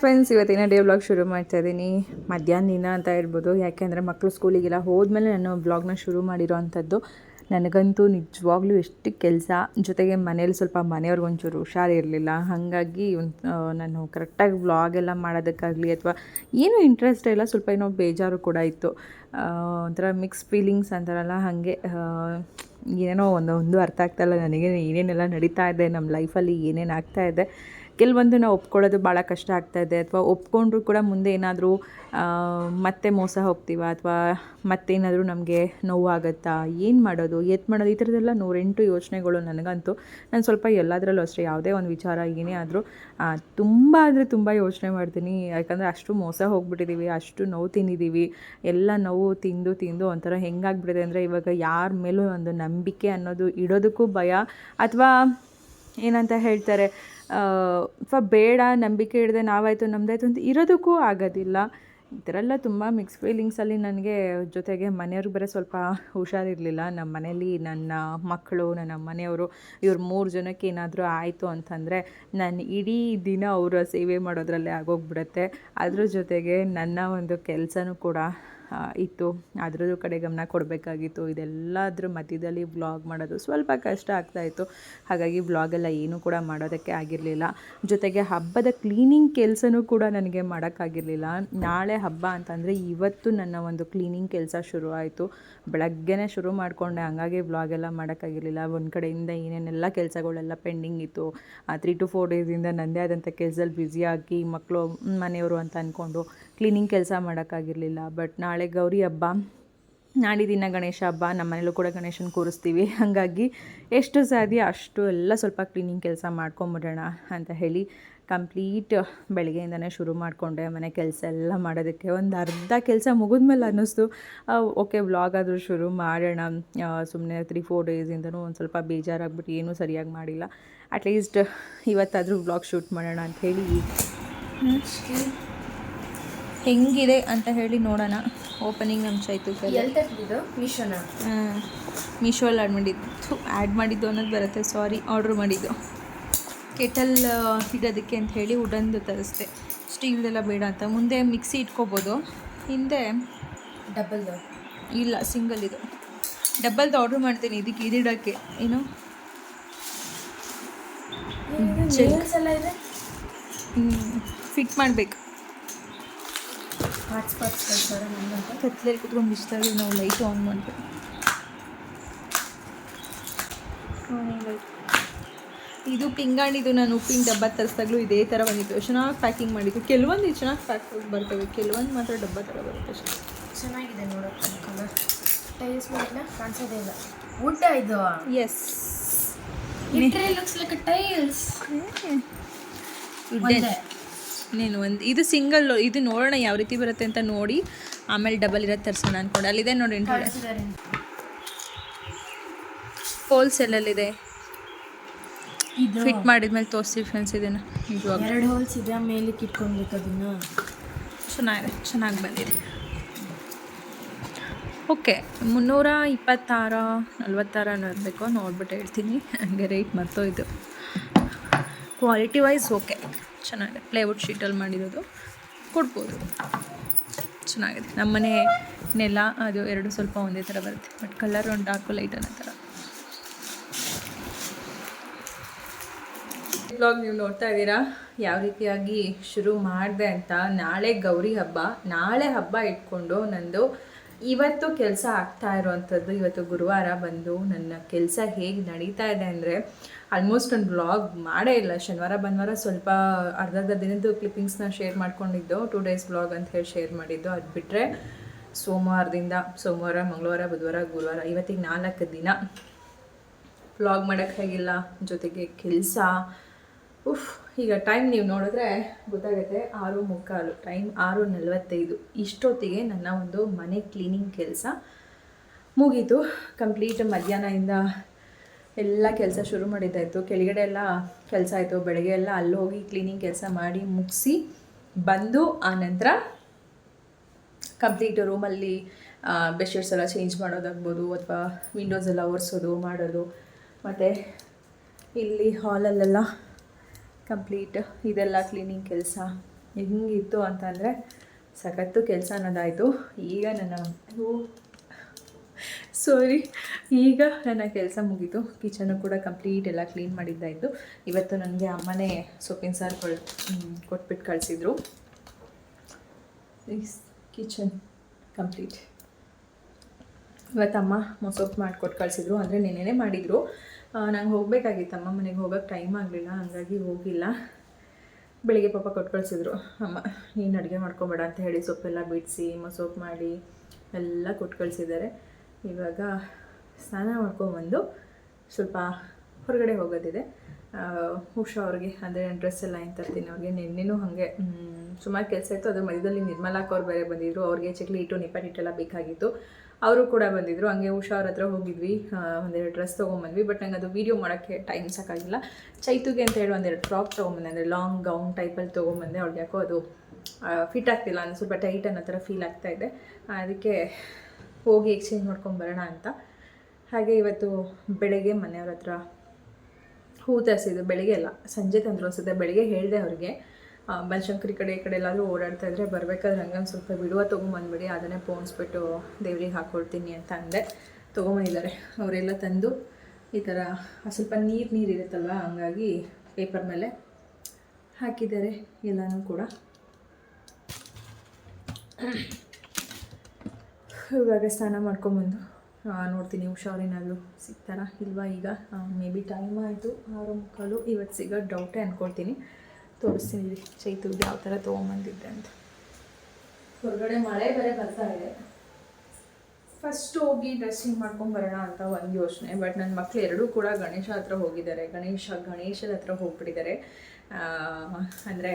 Friends ಇವತ್ತಿನ day blog ಶುರು ಮಾಡ್ತಾ ಇದ್ದೀನಿ ಮಧ್ಯಾಹ್ನ ದಿನ ಅಂತ ಹೇಳ್ಬೋದು. ಯಾಕೆಂದರೆ ಮಕ್ಕಳು ಸ್ಕೂಲಿಗೆಲ್ಲ ಹೋದ್ಮೇಲೆ ನಾನು ಬ್ಲಾಗ್ನ ಶುರು ಮಾಡಿರೋ ಅಂಥದ್ದು. ನನಗಂತೂ ನಿಜವಾಗ್ಲೂ ಎಷ್ಟು ಕೆಲಸ. ಜೊತೆಗೆ ಮನೇಲಿ ಸ್ವಲ್ಪ ಮನೆಯವ್ರಿಗೆ ಒಂಚೂರು ಹುಷಾರಿರಲಿಲ್ಲ ಹಾಗಾಗಿ ನಾನು ಕರೆಕ್ಟಾಗಿ ವ್ಲಾಗ್ ಎಲ್ಲ ಮಾಡೋದಕ್ಕಾಗಲಿ ಅಥವಾ ಏನೂ ಇಂಟ್ರೆಸ್ಟ್ ಇಲ್ಲ. ಸ್ವಲ್ಪ ಏನೋ ಬೇಜಾರು ಕೂಡ ಇತ್ತು. ಒಂಥರ ಮಿಕ್ಸ್ ಫೀಲಿಂಗ್ಸ್ ಅಂತಾರಲ್ಲ, ಹಾಗೆ ಏನೇನೋ ಒಂದು ಒಂದು ಅರ್ಥ ಆಗ್ತಾಯಿಲ್ಲ ನನಗೆ ಏನೇನೆಲ್ಲ ನಡೀತಾ ಇದೆ. ನಮ್ಮ ಲೈಫಲ್ಲಿ ಏನೇನು ಆಗ್ತಾ ಇದೆ. ಕೆಲವೊಂದು ನಾವು ಒಪ್ಕೊಳ್ಳೋದು ಭಾಳ ಕಷ್ಟ ಆಗ್ತಾ ಇದೆ. ಅಥವಾ ಒಪ್ಕೊಂಡ್ರೂ ಕೂಡ ಮುಂದೆ ಏನಾದರೂ ಮತ್ತೆ ಮೋಸ ಹೋಗ್ತೀವ ಅಥವಾ ಮತ್ತೇನಾದರೂ ನಮಗೆ ನೋವಾಗುತ್ತಾ? ಏನು ಮಾಡೋದು? ಎತ್ ಮಾಡೋದು, ಈ ಥರದ್ದೆಲ್ಲ ನೂರೆಂಟು ಯೋಚನೆಗಳು ನನಗಂತೂ. ನಾನು ಸ್ವಲ್ಪ ಎಲ್ಲದರಲ್ಲೂ ಅಷ್ಟೇ, ಯಾವುದೇ ಒಂದು ವಿಚಾರ ಏನೇ ಆದರೂ ತುಂಬ ಅಂದರೆ ತುಂಬ ಯೋಚನೆ ಮಾಡ್ತೀನಿ. ಯಾಕಂದರೆ ಅಷ್ಟು ಮೋಸ ಹೋಗ್ಬಿಟ್ಟಿದ್ದೀವಿ ಅಷ್ಟು ನೋವು ತಿಂದಿದ್ದೀವಿ ಎಲ್ಲ ನೋವು ತಿಂದು ತಿಂದು ಒಂಥರ ಹೆಂಗಾಗ್ಬಿಟ್ಟಿದೆ ಅಂದರೆ ಇವಾಗ ಯಾರ ಮೇಲೂ ಒಂದು ನಂಬಿಕೆ ಅನ್ನೋದು ಇಡೋದಕ್ಕೂ ಭಯ. ಅಥವಾ ಏನಂತ ಹೇಳ್ತಾರೆ ಅಥವಾ ಬೇಡ, ನಂಬಿಕೆ ಹಿಡ್ದೆ ನಾವಾಯಿತು ನಮ್ಮದಾಯ್ತು ಅಂತ ಇರೋದಕ್ಕೂ ಆಗೋದಿಲ್ಲ. ಎಲ್ಲ ತುಂಬ ಮಿಕ್ಸ್ ಫೀಲಿಂಗ್ಸಲ್ಲಿ ನನಗೆ ಜೊತೆಗೆ ಮನೆಯವ್ರಿಗೆ ಬೇರೆ ಸ್ವಲ್ಪ ಹುಷಾರಿರಲಿಲ್ಲ. ನಮ್ಮ ಮನೇಲಿ ನನ್ನ ಮಕ್ಕಳು, ನನ್ನ ಮನೆಯವರು, ಇವ್ರ ಮೂರು ಜನಕ್ಕೆ ಏನಾದರೂ ಆಯಿತು ಅಂತಂದರೆ ನಾನು ಇಡೀ ದಿನ ಅವರ ಸೇವೆ ಮಾಡೋದ್ರಲ್ಲೇ ಆಗೋಗ್ಬಿಡುತ್ತೆ. ಅದ್ರ ಜೊತೆಗೆ ನನ್ನ ಒಂದು ಕೆಲಸನೂ ಕೂಡ ಇತ್ತು. ಅದ್ರದ್ದು ಕಡೆ ಗಮನ ಕೊಡಬೇಕಾಗಿತ್ತು. ಇದೆಲ್ಲದ್ರ ಮಧ್ಯದಲ್ಲಿ ವ್ಲಾಗ್ ಮಾಡೋದು ಸ್ವಲ್ಪ ಕಷ್ಟ ಆಗ್ತಾಯಿತ್ತು ಹಾಗಾಗಿ ವ್ಲಾಗೆಲ್ಲ ಏನೂ ಕೂಡ ಮಾಡೋದಕ್ಕೆ ಆಗಿರಲಿಲ್ಲ. ಜೊತೆಗೆ ಹಬ್ಬದ ಕ್ಲೀನಿಂಗ್ ಕೆಲಸನೂ ಕೂಡ ನನಗೆ ಮಾಡೋಕ್ಕಾಗಿರಲಿಲ್ಲ. ನಾಳೆ ಹಬ್ಬ ಅಂತಂದರೆ ಇವತ್ತು ನನ್ನ ಒಂದು ಕ್ಲೀನಿಂಗ್ ಕೆಲಸ ಶುರು ಆಯಿತು. ಬೆಳಗ್ಗೆನೇ ಶುರು ಮಾಡಿಕೊಂಡೆ. ಹಂಗಾಗಿ ವ್ಲಾಗ್ ಎಲ್ಲ ಮಾಡೋಕ್ಕಾಗಿರಲಿಲ್ಲ. ಒಂದು ಕಡೆಯಿಂದ ಏನೇನೆಲ್ಲ ಕೆಲಸಗಳೆಲ್ಲ ಪೆಂಡಿಂಗ್ ಇತ್ತು. ತ್ರೀ ಟು ಫೋರ್ ಡೇಸಿಂದ ನನ್ನದೇ ಆದಂಥ ಕೆಲಸದಲ್ಲಿ ಬ್ಯುಸಿಯಾಗಿ ಮಕ್ಕಳು ಮನೆಯವರು ಅಂತ ಅಂದ್ಕೊಂಡು ಕ್ಲೀನಿಂಗ್ ಕೆಲಸ ಮಾಡೋಕ್ಕಾಗಿರಲಿಲ್ಲ. ಬಟ್ ನಾಳೆ ಗೌರಿ ಹಬ್ಬ. ನಾಡಿದಿನ ಗಣೇಶ ಹಬ್ಬ. ನಮ್ಮ ಮನೇಲೂ ಕೂಡ ಗಣೇಶನ ಕೂರಿಸ್ತೀವಿ. ಹಾಗಾಗಿ ಎಷ್ಟು ಸಾಧ್ಯ ಅಷ್ಟು ಎಲ್ಲ ಸ್ವಲ್ಪ ಕ್ಲೀನಿಂಗ್ ಕೆಲಸ ಮಾಡ್ಕೊಂಬಿಡೋಣ ಅಂತ ಹೇಳಿ ಕಂಪ್ಲೀಟ್ ಬೆಳಗ್ಗೆಯಿಂದನೇ ಶುರು ಮಾಡಿಕೊಂಡೆ. ಮನೆ ಕೆಲಸ ಎಲ್ಲ ಮಾಡೋದಕ್ಕೆ ಒಂದು ಅರ್ಧ ಕೆಲಸ ಮುಗಿದ್ಮೇಲೆ ಅನ್ನಿಸ್ತು. ಓಕೆ ವ್ಲಾಗ್ ಆದರೂ ಶುರು ಮಾಡೋಣ. ಸುಮ್ಮನೆ ತ್ರೀ ಫೋರ್ ಡೇಸಿಂದನೂ ಒಂದು ಸ್ವಲ್ಪ ಬೇಜಾರಾಗ್ಬಿಟ್ಟು ಏನೂ ಸರಿಯಾಗಿ ಮಾಡಿಲ್ಲ. ಅಟ್ಲೀಸ್ಟ್ ಇವತ್ತಾದರೂ ವ್ಲಾಗ್ ಶೂಟ್ ಮಾಡೋಣ ಅಂತ ಹೇಳಿ. ಹೆಂಗಿದೆ ಅಂತ ಹೇಳಿ ನೋಡೋಣ. ಓಪನಿಂಗ್ ಅಂಶ ಆಯಿತು ಎಲ್ಲಿ ಹಾಂ ಮೀಶೋನ? ಮೀಶೋಲ್ಲಿ ಆ್ಯಡ್ ಮಾಡಿದ್ದು. ಆ್ಯಡ್ ಮಾಡಿದ್ದು ಅನ್ನೋದು ಬರುತ್ತೆ. ಸಾರಿ ಆರ್ಡ್ರ್ ಮಾಡಿದ್ದು. ಕೆಟಲ್ ಇಡೋದಕ್ಕೆ ಅಂತ ಹೇಳಿ ಉಡಂದು ತರಿಸ್ದೆ. ಸ್ಟೀಲ್ದೆಲ್ಲ ಬೇಡ ಅಂತ. ಮುಂದೆ ಮಿಕ್ಸಿ ಇಟ್ಕೋಬೋದು. ಹಿಂದೆ ಡಬಲ್ದು ಇಲ್ಲ ಸಿಂಗಲ್ ಇದು. ಡಬಲ್ದು ಆರ್ಡ್ರ್ ಮಾಡ್ತೀನಿ ಇದಕ್ಕೆ ಇದಿಡೋಕ್ಕೆ. ಏನು? ಫಿಟ್ ಮಾಡಬೇಕು. ಪಾರ್ಟ್ಸ್ ಪಾರ್ಟ್ಸ್ ಕಳ್ಸಾರ ನನ್ನಂತ ಕತ್ಲಲ್ಲಿ ಕುತ್ಕೊಂಡು ಇಷ್ಟ ಆಗಿ ನಾವು ಲೈಟ್ ಆನ್ ಮಾಡಬೇಕು. ಇದು ಪಿಂಗಾಣಿದು ನಾನು ಉಪ್ಪಿನ ಡಬ್ಬ ತರಿಸ್ದಾಗಲೂ ಇದೇ ಥರ ಬಂದಿತ್ತು. ಚೆನ್ನಾಗಿ ಪ್ಯಾಕಿಂಗ್ ಮಾಡಿದ್ದು. ಕೆಲವೊಂದು ಚೆನ್ನಾಗಿ ಪ್ಯಾಕ್ ಬರ್ತವೆ. ಕೆಲವೊಂದು ಮಾತ್ರ ಡಬ್ಬ ಥರ ಬರುತ್ತೆ ಅಷ್ಟೇ. ಚೆನ್ನಾಗಿದೆ ನೋಡೋಕೆ ಕಲರ್ ಟೈಲ್ಸ್ ಮಾಡಿಲ್ಲ ಕಾಣಿಸೋದೇ ಇಲ್ಲ. ಊಟ ಇದು? ಎಸ್ ಲುಕ್ಸ್ ಲೈಕ್ ಟೈಲ್ಸ್ ನೀನು ಒಂದು ಇದು ಸಿಂಗಲ್ ಇದು ನೋಡೋಣ ಯಾವ ರೀತಿ ಬರುತ್ತೆ ಅಂತ ನೋಡಿ. ಆಮೇಲೆ ಡಬಲ್ ಇರೋದು ತರಿಸೋಣ ಅಂದ್ಕೊಂಡು ಅಲ್ಲಿದೆ ನೋಡಿ ಹೋಲ್ಸೇಲಲ್ಲಿದೆ ಇದು ಫಿಟ್ ಮಾಡಿದ್ಮೇಲೆ ತೋರಿಸ್ತೀವಿ ಫ್ರೆಂಡ್ಸ್ ಇದನ್ನು. ಎರಡು ಹೋಲ್ಸ್ ಇದೆ ಮೇಲೆ ಇಟ್ಕೊಳ್ಬೇಕು ಅದನ್ನ. ಚೆನ್ನಾಗಿದೆ ಚೆನ್ನಾಗಿ ಬಂದಿದೆ. ಓಕೆ ಮುನ್ನೂರ ಇಪ್ಪತ್ತಾರ ನಲ್ವತ್ತಾರ ನೋಡಬೇಕು. ನೋಡ್ಬಿಟ್ಟು ಹೇಳ್ತೀನಿ. ಹಂಗೆ ರೇಟ್ ಮರ್ತೋಯ್ತು. ಕ್ವಾಲಿಟಿ ವೈಸ್ ಓಕೆ ಚೆನ್ನಾಗಿದೆ. ಪ್ಲೇವುಡ್ ಶೀಟಲ್ಲಿ ಮಾಡಿರೋದು. ಕೊಡ್ಬೋದು. ಚೆನ್ನಾಗಿದೆ. ನಮ್ಮನೆ ನೆಲ ಅದು ಎರಡು ಸ್ವಲ್ಪ ಒಂದೇ ಥರ ಬರುತ್ತೆ. ಬಟ್ ಕಲರ್ ಒಂದು ಡಾರ್ಕು ಲೈಟ್ ಅನ್ನೋ ಥರ. ಬ್ಲಾಗ್ ನೀವು ನೋಡ್ತಾ ಇದ್ದೀರಾ? ಯಾವ ರೀತಿಯಾಗಿ ಶುರು ಮಾಡಿದೆ ಅಂತ ನಾಳೆ ಗೌರಿ ಹಬ್ಬ. ನಾಳೆ ಹಬ್ಬ ಇಟ್ಕೊಂಡು ನಂದು ಇವತ್ತು ಕೆಲಸ ಆಗ್ತಾ ಇರೋವಂಥದ್ದು ಇವತ್ತು ಗುರುವಾರ ಬಂದು ನನ್ನ ಕೆಲಸ ಹೇಗೆ ನಡೀತಾ ಇದೆ ಅಂದರೆ ಆಲ್ಮೋಸ್ಟ್ ಒಂದು ಬ್ಲಾಗ್ ಮಾಡೇ ಇಲ್ಲ. ಶನಿವಾರ, ಭಾನುವಾರ ಸ್ವಲ್ಪ ಅರ್ಧ ಅರ್ಧ ದಿನದ್ದು ಕ್ಲಿಪ್ಪಿಂಗ್ಸ್ನ ಶೇರ್ ಮಾಡ್ಕೊಂಡಿದ್ದು ಟೂ ಡೇಸ್ ಬ್ಲಾಗ್ ಅಂತ ಹೇಳಿ ಶೇರ್ ಮಾಡಿದ್ದು. ಅದು ಬಿಟ್ಟರೆ ಸೋಮವಾರದಿಂದ, ಸೋಮವಾರ, ಮಂಗಳವಾರ, ಬುಧವಾರ, ಗುರುವಾರ, ಇವತ್ತಿಗೆ ನಾಲ್ಕು ದಿನ ವ್ಲಾಗ್ ಮಾಡೋಕ್ಕಾಗಿಲ್ಲ ಜೊತೆಗೆ ಕೆಲಸ. ಉಫ್, ಈಗ ಟೈಮ್ ನೀವು ನೋಡಿದ್ರೆ ಗೊತ್ತಾಗುತ್ತೆ, ಆರು ಮುಕ್ಕಾಲು ಟೈಮ್ ಆರು ನಲವತ್ತೈದು. ಇಷ್ಟೊತ್ತಿಗೆ ನನ್ನ ಒಂದು ಮನೆ ಕ್ಲೀನಿಂಗ್ ಕೆಲಸ ಮುಗೀತು. ಕಂಪ್ಲೀಟ್ ಮಧ್ಯಾಹ್ನದಿಂದ ಎಲ್ಲ ಕೆಲಸ ಶುರು ಮಾಡಿದ್ದಾಯಿತು ಕೆಳಗಡೆ ಎಲ್ಲ ಕೆಲಸ ಆಯಿತು. ಬೆಳಗ್ಗೆ ಎಲ್ಲ ಅಲ್ಲಿ ಹೋಗಿ ಕ್ಲೀನಿಂಗ್ ಕೆಲಸ ಮಾಡಿ ಮುಗಿಸಿ ಬಂದು ಆ ನಂತರ ಕಂಪ್ಲೀಟ್ ರೂಮಲ್ಲಿ ಬೆಡ್ಶೀಟ್ಸ್ ಎಲ್ಲ ಚೇಂಜ್ ಮಾಡೋದಾಗ್ಬೋದು ಅಥವಾ ವಿಂಡೋಸ್ ಎಲ್ಲ ಒರೆಸೋದು, ಮಾಡೋದು. ಮತ್ತು ಇಲ್ಲಿ ಹಾಲಲ್ಲೆಲ್ಲ ಕಂಪ್ಲೀಟ್ ಇದೆಲ್ಲ ಕ್ಲೀನಿಂಗ್ ಕೆಲಸ ಹೆಂಗಿತ್ತು ಅಂತಂದರೆ ಸಖತ್ತು ಕೆಲಸ ಅನ್ನೋದಾಯಿತು. ಈಗ ನನ್ನ ಸಾರಿ ಈಗ ನನ್ನ ಕೆಲಸ ಮುಗೀತು. ಕಿಚನು ಕೂಡ ಕಂಪ್ಲೀಟ್ ಎಲ್ಲ ಕ್ಲೀನ್ ಮಾಡಿದ್ದಾಯಿತು. ಇವತ್ತು ನನಗೆ ಅಮ್ಮನೇ ಸೊಪ್ಪಿನ ಸಾರು ಕೊಳ್ ಕೊಟ್ಬಿಟ್ಟು ಕಳಿಸಿದ್ರು. ಕಿಚನ್ ಕಂಪ್ಲೀಟ್ ಇವತ್ತಮ್ಮ ಮೊಸೊಪ್ಪು ಮಾಡಿಕೊಟ್ಟು ಕಳಿಸಿದ್ರು. ಅಂದರೆ ನೆನೆನೇ ಮಾಡಿದರು. ನಂಗೆ ಹೋಗಬೇಕಾಗಿತ್ತು. ಅಮ್ಮ ಮನೆಗೆ ಹೋಗೋಕ್ಕೆ ಟೈಮ್ ಆಗಲಿಲ್ಲ. ಹಾಗಾಗಿ ಹೋಗಿಲ್ಲ. ಬೆಳಿಗ್ಗೆ ಪಾಪ ಕೊಟ್ಟು ಕಳಿಸಿದ್ರು. ಅಮ್ಮ, ನೀನು ಅಡುಗೆ ಮಾಡ್ಕೊಬೇಡ ಅಂತ ಹೇಳಿ ಸೊಪ್ಪೆಲ್ಲ ಬಿಡಿಸಿ ಮೊಸೊಪ್ಪು ಮಾಡಿ ಎಲ್ಲ ಕೊಟ್ಟು ಕಳಿಸಿದ್ದಾರೆ. ಇವಾಗ ಸ್ನಾನ ಮಾಡ್ಕೊಂಬಂದು ಸ್ವಲ್ಪ ಹೊರಗಡೆ ಹೋಗೋದಿದೆ. ಉಷಾ ಅವ್ರಿಗೆ, ಅಂದರೆ ಡ್ರೆಸ್ ಎಲ್ಲ ಏನು ತರ್ತೀನಿ ಅವ್ರಿಗೆ. ನಿನ್ನೆನೂ ಹಾಗೆ ಸುಮಾರು ಕೆಲಸ ಇತ್ತು. ಅದ್ರ ಮಧ್ಯದಲ್ಲಿ ನಿರ್ಮಲಾಕ್ ಅವ್ರು ಬೇರೆ ಬಂದಿದ್ರು. ಅವ್ರಿಗೆ ಚಕ್ಲಿ ಇಟ್ಟು ನಿಪಾಟ್ ಹಿಟ್ಟೆಲ್ಲ ಬೇಕಾಗಿತ್ತು. ಅವರು ಕೂಡ ಬಂದಿದ್ರು. ಹಂಗೆ ಉಷಾ ಅವ್ರ ಹತ್ರ ಹೋಗಿದ್ವಿ. ಒಂದೆರಡು ಡ್ರೆಸ್ ತೊಗೊಂಬಂದ್ವಿ. ಬಟ್ ನಂಗೆ ಅದು ವೀಡಿಯೋ ಮಾಡೋಕ್ಕೆ ಟೈಮ್ ಸಾಕಾಗಿಲ್ಲ. ಚೈತುಗೆ ಅಂತ ಹೇಳಿ ಒಂದೆರಡು ಫ್ರಾಕ್ ತೊಗೊಂಬಂದೆ. ಅಂದರೆ ಲಾಂಗ್ ಗೌನ್ ಟೈಪಲ್ಲಿ ತೊಗೊಂಬಂದೆ. ಅವ್ರಿಗೆ ಯಾಕೋ ಅದು ಫಿಟ್ ಆಗ್ತಿಲ್ಲ ಅಂದರೆ ಸ್ವಲ್ಪ ಟೈಟ್ ಅನ್ನೋ ಥರ ಫೀಲ್ ಆಗ್ತಾ ಇದೆ. ಅದಕ್ಕೆ ಹೋಗಿ ಎಕ್ಸ್ಚೇಂಜ್ ಮಾಡ್ಕೊಂಬರೋಣ ಅಂತ. ಹಾಗೆ ಇವತ್ತು ಬೆಳಗ್ಗೆ ಮನೆಯವ್ರ ಹತ್ರ ಹೂ ತರಿಸಿದ್ದು. ಬೆಳಗ್ಗೆ ಅಲ್ಲ, ಸಂಜೆ ತಂದ್ರು ಅನ್ಸುತ್ತೆ. ಬೆಳಗ್ಗೆ ಹೇಳಿದೆ ಅವ್ರಿಗೆ ಬನಶಂಕರಿ ಕಡೆ ಈ ಕಡೆ ಎಲ್ಲಾದರೂ ಓಡಾಡ್ತಾ ಇದ್ರೆ ಬರಬೇಕಾದ್ರೆ ಹಂಗೆ ಸ್ವಲ್ಪ ಬಿಡುವ ತೊಗೊಂಬಂದ್ಬಿಡಿ, ಅದನ್ನೇ ಪೋಣಿಸ್ಬಿಟ್ಟು ದೇವ್ರಿಗೆ ಹಾಕ್ಕೊಡ್ತೀನಿ ಅಂತ ಅಂದೆ. ತೊಗೊಂಬಂದಿದ್ದಾರೆ. ಅವರೆಲ್ಲ ತಂದು ಈ ಥರ ಸ್ವಲ್ಪ ನೀರು ನೀರು ಇರುತ್ತಲ್ವ, ಹಂಗಾಗಿ ಪೇಪರ್ ಮೇಲೆ ಹಾಕಿದ್ದಾರೆ ಎಲ್ಲನೂ ಕೂಡ. ಇವಾಗ ಸ್ನಾನ ಮಾಡ್ಕೊಂಬಂದು. ನೋಡ್ತೀನಿ ಹುಷಾರಿನಲ್ಲೂ ಸಿಗ್ತಾರಾ ಇಲ್ವಾ ಈಗ? ಮೇ ಬಿ ಟೈಮ್ ಆಯಿತು. ಆರು ಮುಕ್ಕಾಲು. ಇವತ್ತು ಸಿಗೋ ಡೌಟೇ ಅಂದ್ಕೊಳ್ತೀನಿ ತೋರಿಸ್ತೀನಿ ಚೈತು ಯಾವ ಥರ ತೊಗೊಂಬಂದಿದ್ದೆ ಅಂತ. ಹೊರಗಡೆ ಮಳೆ ಬೇರೆ ಬರ್ತಾ ಇದೆ. ಫಸ್ಟ್ ಹೋಗಿ ಡ್ರೆಸ್ಸಿಂಗ್ ಮಾಡ್ಕೊಂಡು ಬರೋಣ ಅಂತ ಒಂದು ಯೋಚನೆ. ಬಟ್ ನನ್ನ ಮಕ್ಕಳು ಎರಡೂ ಕೂಡ ಗಣೇಶ ಹತ್ರ ಹೋಗಿದ್ದಾರೆ. ಗಣೇಶ ಗಣೇಶದ ಹತ್ರ ಹೋಗ್ಬಿಟ್ಟಿದ್ದಾರೆ. ಅಂದರೆ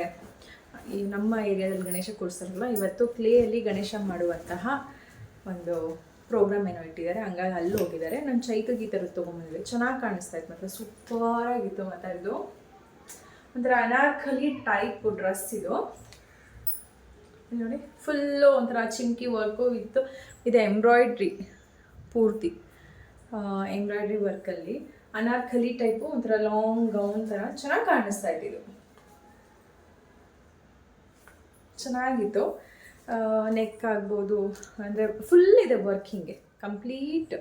ಈ ನಮ್ಮ ಏರಿಯಾದಲ್ಲಿ ಗಣೇಶ ಕೂರಿಸ್ತಾರಲ್ಲ ಇವತ್ತು ಕ್ಲೇಯಲ್ಲಿ ಗಣೇಶ ಮಾಡುವಂತಹ ಒಂದು ಪ್ರೋಗ್ರಾಮ್ ಏನೋ ಇಟ್ಟಿದ್ದಾರೆ. ಹಂಗಾಗಿ ಅಲ್ಲಿ ಹೋಗಿದ್ದಾರೆ. ನಾನು ಚೈತ ಗೀತರು ಚೆನ್ನಾಗಿ ಕಾಣಿಸ್ತಾ ಇತ್ತು. ಮತ್ತು ಸೂಪರಾಗಿತ್ತು ಮತ್ತು ಇದು. ಒಂಥರ ಅನಾರ್ಕಲಿ ಟೈಪ್ ಡ್ರೆಸ್ ಇದು. ನೋಡಿ ಫುಲ್ಲು ಒಂಥರ ಚಿಂಕಿ ವರ್ಕು ಇತ್ತು. ಇದು ಎಂಬ್ರಾಯ್ಡ್ರಿ ಪೂರ್ತಿ. ಎಂಬ್ರಾಯ್ಡ್ರಿ ವರ್ಕಲ್ಲಿ ಅನಾರ್ಕಲಿ ಟೈಪು ಒಂಥರ ಲಾಂಗ್ ಗೌನ್ ಥರ. ಚೆನ್ನಾಗಿ ಕಾಣಿಸ್ತಾ ಇತ್ತು ಇದು. ಚೆನ್ನಾಗಿತ್ತು. ನೆಕ್ ಆಗ್ಬೋದು, ಅಂದರೆ ಫುಲ್ ಇದೆ ವರ್ಕಿಂಗ್ ಕಂಪ್ಲೀಟ್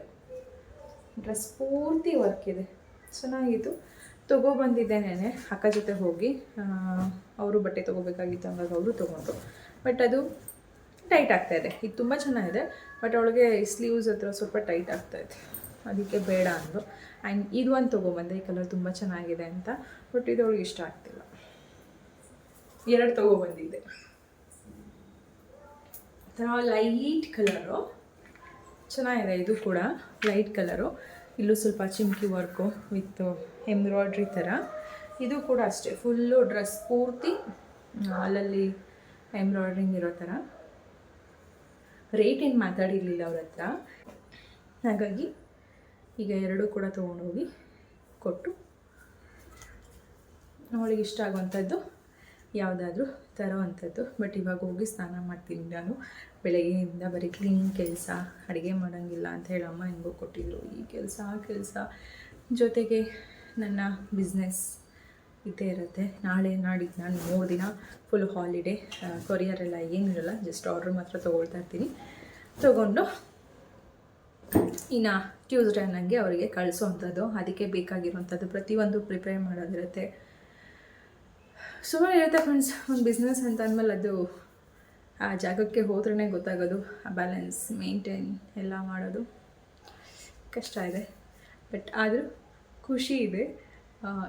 ಡ್ರೆಸ್ ಪೂರ್ತಿ ವರ್ಕ್ ಇದೆ. ಚೆನ್ನಾಗಿತ್ತು. ತೊಗೊಬಂದಿದ್ದೆ ನೆನೆ ಅಕ್ಕ ಜೊತೆ ಹೋಗಿ. ಅವರು ಬಟ್ಟೆ ತೊಗೋಬೇಕಾಗಿತ್ತು, ಹಂಗಾಗಿ ಅವರು ತೊಗೊಂಡ್ರು. ಬಟ್ ಅದು ಟೈಟ್ ಆಗ್ತಾ ಇದೆ. ಇದು ತುಂಬ ಚೆನ್ನಾಗಿದೆ ಬಟ್ ಅವಳಿಗೆ ಸ್ಲೀವ್ಸ್ ಹತ್ರ ಸ್ವಲ್ಪ ಟೈಟ್ ಆಗ್ತಾ ಇದೆ. ಅದಕ್ಕೆ ಬೇಡ ಅಂದರು ಆ್ಯಂಡ್ ಇದು ಒಂದು ತೊಗೊಬಂದೆ ಈ ಕಲರ್ ತುಂಬ ಚೆನ್ನಾಗಿದೆ ಅಂತ. ಬಟ್ ಇದು ಅವಳಿಗೆ ಇಷ್ಟ ಆಗ್ತಿಲ್ಲ. ಎರಡು ತೊಗೊಬಂದಿದ್ದೆ ಥರ ಲೈಟ್ ಕಲರು. ಚೆನ್ನಾಗಿದೆ ಇದು ಕೂಡ, ಲೈಟ್ ಕಲರು. ಇಲ್ಲೂ ಸ್ವಲ್ಪ ಚಿಮ್ಕಿ ವರ್ಕು ವಿತ್ ಎಂಬ್ರಾಯ್ಡ್ರಿ ಥರ. ಇದು ಕೂಡ ಅಷ್ಟೇ, ಫುಲ್ಲು ಡ್ರೆಸ್ ಪೂರ್ತಿ ಅಲ್ಲಲ್ಲಿ ಎಂಬ್ರಾಯ್ಡ್ರಿಂಗ್ ಇರೋ ಥರ. ರೇಟ್ ಏನು ಮಾತಾಡಿರಲಿಲ್ಲ ಅವ್ರ ಹತ್ರ. ಹಾಗಾಗಿ ಈಗ ಎರಡೂ ಕೂಡ ತೊಗೊಂಡೋಗಿ ಕೊಟ್ಟು, ಅವಳಿಗೆ ಇಷ್ಟ ಆಗುವಂಥದ್ದು ಯಾವುದಾದ್ರೂ ತರೋವಂಥದ್ದು. ಬಟ್ ಇವಾಗ ಹೋಗಿ ಸ್ನಾನ ಮಾಡ್ತೀನಿ ನಾನು. ಬೆಳಗ್ಗೆಯಿಂದ ಬರೀ ಕ್ಲೀನ್ ಕೆಲಸ, ಅಡುಗೆ ಮಾಡೋಂಗಿಲ್ಲ ಅಂತ ಹೇಳಿ ಅಮ್ಮ ಹೆಂಗೋ ಕೊಟ್ಟಿದ್ರು. ಈ ಕೆಲಸ, ಆ ಕೆಲಸ. ಜೊತೆಗೆ ನನ್ನ ಬಿಸ್ನೆಸ್ ಇದ್ದೇ ಇರುತ್ತೆ. ನಾಳೆ ನಾಡಿದ್ದು ನಾನು ಮೂರು ದಿನ ಫುಲ್ ಹಾಲಿಡೇ ಕೊರಿಯರ್ ಎಲ್ಲ ಏನಿರಲ್ಲ ಜಸ್ಟ್ ಆರ್ಡ್ರ್ ಮಾತ್ರ ತೊಗೊಳ್ತಾ ಇರ್ತೀನಿ. ತೊಗೊಂಡು ಇನ್ನು ಟ್ಯೂಸ್ಡೇ ನನಗೆ ಅವರಿಗೆ ಕಳಿಸೋವಂಥದ್ದು. ಅದಕ್ಕೆ ಬೇಕಾಗಿರುವಂಥದ್ದು ಪ್ರತಿಯೊಂದು ಪ್ರಿಪೇರ್ ಮಾಡೋದಿರುತ್ತೆ. ಸುಮಾರು ಇರುತ್ತೆ ಫ್ರೆಂಡ್ಸ್ ಒಂದು ಬಿಸ್ನೆಸ್ ಅಂತ ಅಂದಮೇಲೆ ಅದು ಆ ಜಾಗಕ್ಕೆ ಹೋದ್ರೇ ಗೊತ್ತಾಗೋದು. ಆ ಬ್ಯಾಲೆನ್ಸ್ ಮೇಂಟೈನ್ ಎಲ್ಲ ಮಾಡೋದು ಕಷ್ಟ ಇದೆ. ಬಟ್ ಆದರೂ ಖುಷಿ ಇದೆ.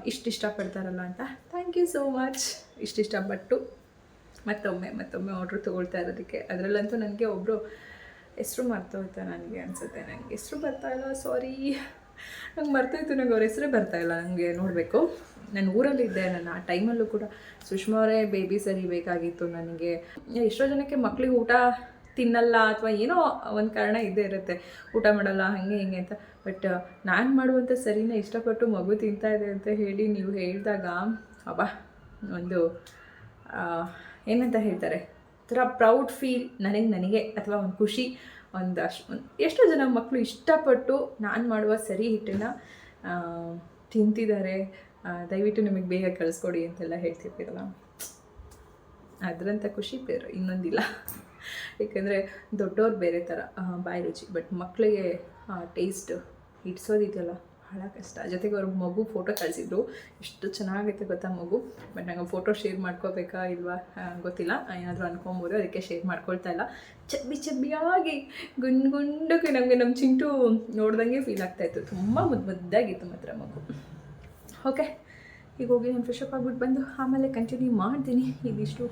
ಇಷ್ಟು ಇಷ್ಟಪಡ್ತಾರಲ್ಲ ಅಂತ. ಥ್ಯಾಂಕ್ ಯು ಸೋ ಮಚ್ ಇಷ್ಟು ಇಷ್ಟಪಟ್ಟು ಮತ್ತೊಮ್ಮೆ ಮತ್ತೊಮ್ಮೆ ಆರ್ಡ್ರ್ ತೊಗೊಳ್ತಾ ಇರೋದಕ್ಕೆ. ಅದರಲ್ಲಂತೂ ನನಗೆ ಒಬ್ಬರು ಹೆಸ್ರು ಮರ್ತೋಯ್ತಾ ನನಗೆ ಅನಿಸುತ್ತೆ. ನನಗೆ ಹೆಸರು ಬರ್ತಾ ಇಲ್ಲ ಸಾರಿ ನಂಗೆ ಮರ್ತೋಯ್ತು, ನಂಗೆ ಅವ್ರ ಹೆಸರೇ ಬರ್ತಾ ಇಲ್ಲ ನನಗೆ ನೋಡಬೇಕು. ನಾನು ಊರಲ್ಲಿದ್ದೆ ನಾನು ಆ ಟೈಮಲ್ಲೂ ಕೂಡ ಸುಷ್ಮಾ ಅವರೇ ಬೇಬಿ ಸರಿ ಬೇಕಾಗಿತ್ತು ನನಗೆ. ಎಷ್ಟೋ ಜನಕ್ಕೆ ಮಕ್ಳಿಗೆ ಊಟ ತಿನ್ನಲ್ಲ ಅಥವಾ ಏನೋ ಒಂದು ಕಾರಣ ಇದ್ದೇ ಇರುತ್ತೆ. ಊಟ ಮಾಡಲ್ಲ, ಹಾಗೆ ಹಿಂಗೆ ಅಂತ. ಬಟ್ ನಾನು ಮಾಡುವಂಥ ಸರಿನ ಇಷ್ಟಪಟ್ಟು ಮಗು ತಿಂತಾ ಇದೆ ಅಂತ ಹೇಳಿ ನೀವು ಹೇಳಿದಾಗ, ಅಬ್ಬಾ, ಒಂದು ಏನಂತ ಹೇಳ್ತಾರೆ? ಒಂಥರ ಪ್ರೌಡ್ ಫೀಲ್ ನನಗೆ ನನಗೆ, ಅಥವಾ ಒಂದು ಖುಷಿ. ಒಂದು ಅಷ್ಟು ಒಂದು ಎಷ್ಟೋ ಜನ ಮಕ್ಕಳು ಇಷ್ಟಪಟ್ಟು ನಾನು ಮಾಡುವ ಸರಿ ಹಿಟ್ಟನ್ನು ತಿಂತಿದ್ದಾರೆ ದಯವಿಟ್ಟು ನಿಮಗೆ ಬೇಗ ಕಳಿಸ್ಕೊಡಿ ಅಂತೆಲ್ಲ ಹೇಳ್ತಿರ್ತೀರಲ್ಲ. ಅದರಂಥ ಖುಷಿ ಬೇರೆ ಇನ್ನೊಂದಿಲ್ಲ. ಏಕೆಂದರೆ ದೊಡ್ಡವ್ರು ಬೇರೆ ಥರ ಬಾಯಿ ರುಚಿ ಬಟ್ ಮಕ್ಕಳಿಗೆ ಟೇಸ್ಟ್ ಇಡ್ಸೋದಿದೆಯಲ್ಲ ಭಾಳ ಕಷ್ಟ. ಜೊತೆಗೆ ಅವ್ರ ಮಗು ಫೋಟೋ ಕಳಿಸಿದ್ರು. ಎಷ್ಟು ಚೆನ್ನಾಗೈತೆ ಗೊತ್ತಾ ಮಗು? ಬಟ್ ನಂಗೆ ಫೋಟೋ ಶೇರ್ ಮಾಡ್ಕೋಬೇಕಾ ಇಲ್ವಾ? ಗೊತ್ತಿಲ್ಲ. ಏನಾದರೂ ಅನ್ಕೊಬೋದು. ಅದಕ್ಕೆ ಶೇರ್ ಮಾಡ್ಕೊಳ್ತಾ ಇಲ್ಲ. ಚಬ್ಬಿ ಚಬ್ಬಿಯಾಗಿ ಗುಂಡು ಗುಂಡಕ್ಕೆ ನಮಗೆ ನಮ್ಮ ಚಿಂಟು ನೋಡ್ದಂಗೆ ಫೀಲ್ ಆಗ್ತಾಯಿತ್ತು ತುಂಬ ಮುದ್ದು ಮುದ್ದಾಗಿತ್ತು ಮಾತ್ರ ಮಗು. ಓಕೆ ಈಗ ಹೋಗಿ ನಾನು ಫ್ರೆಶ್ ಅಪ್ ಆಗ್ಬಿಟ್ಟು ಬಂದು ಆಮೇಲೆ ಕಂಟಿನ್ಯೂ ಮಾಡ್ತೀನಿ. ಇದಿಷ್ಟು.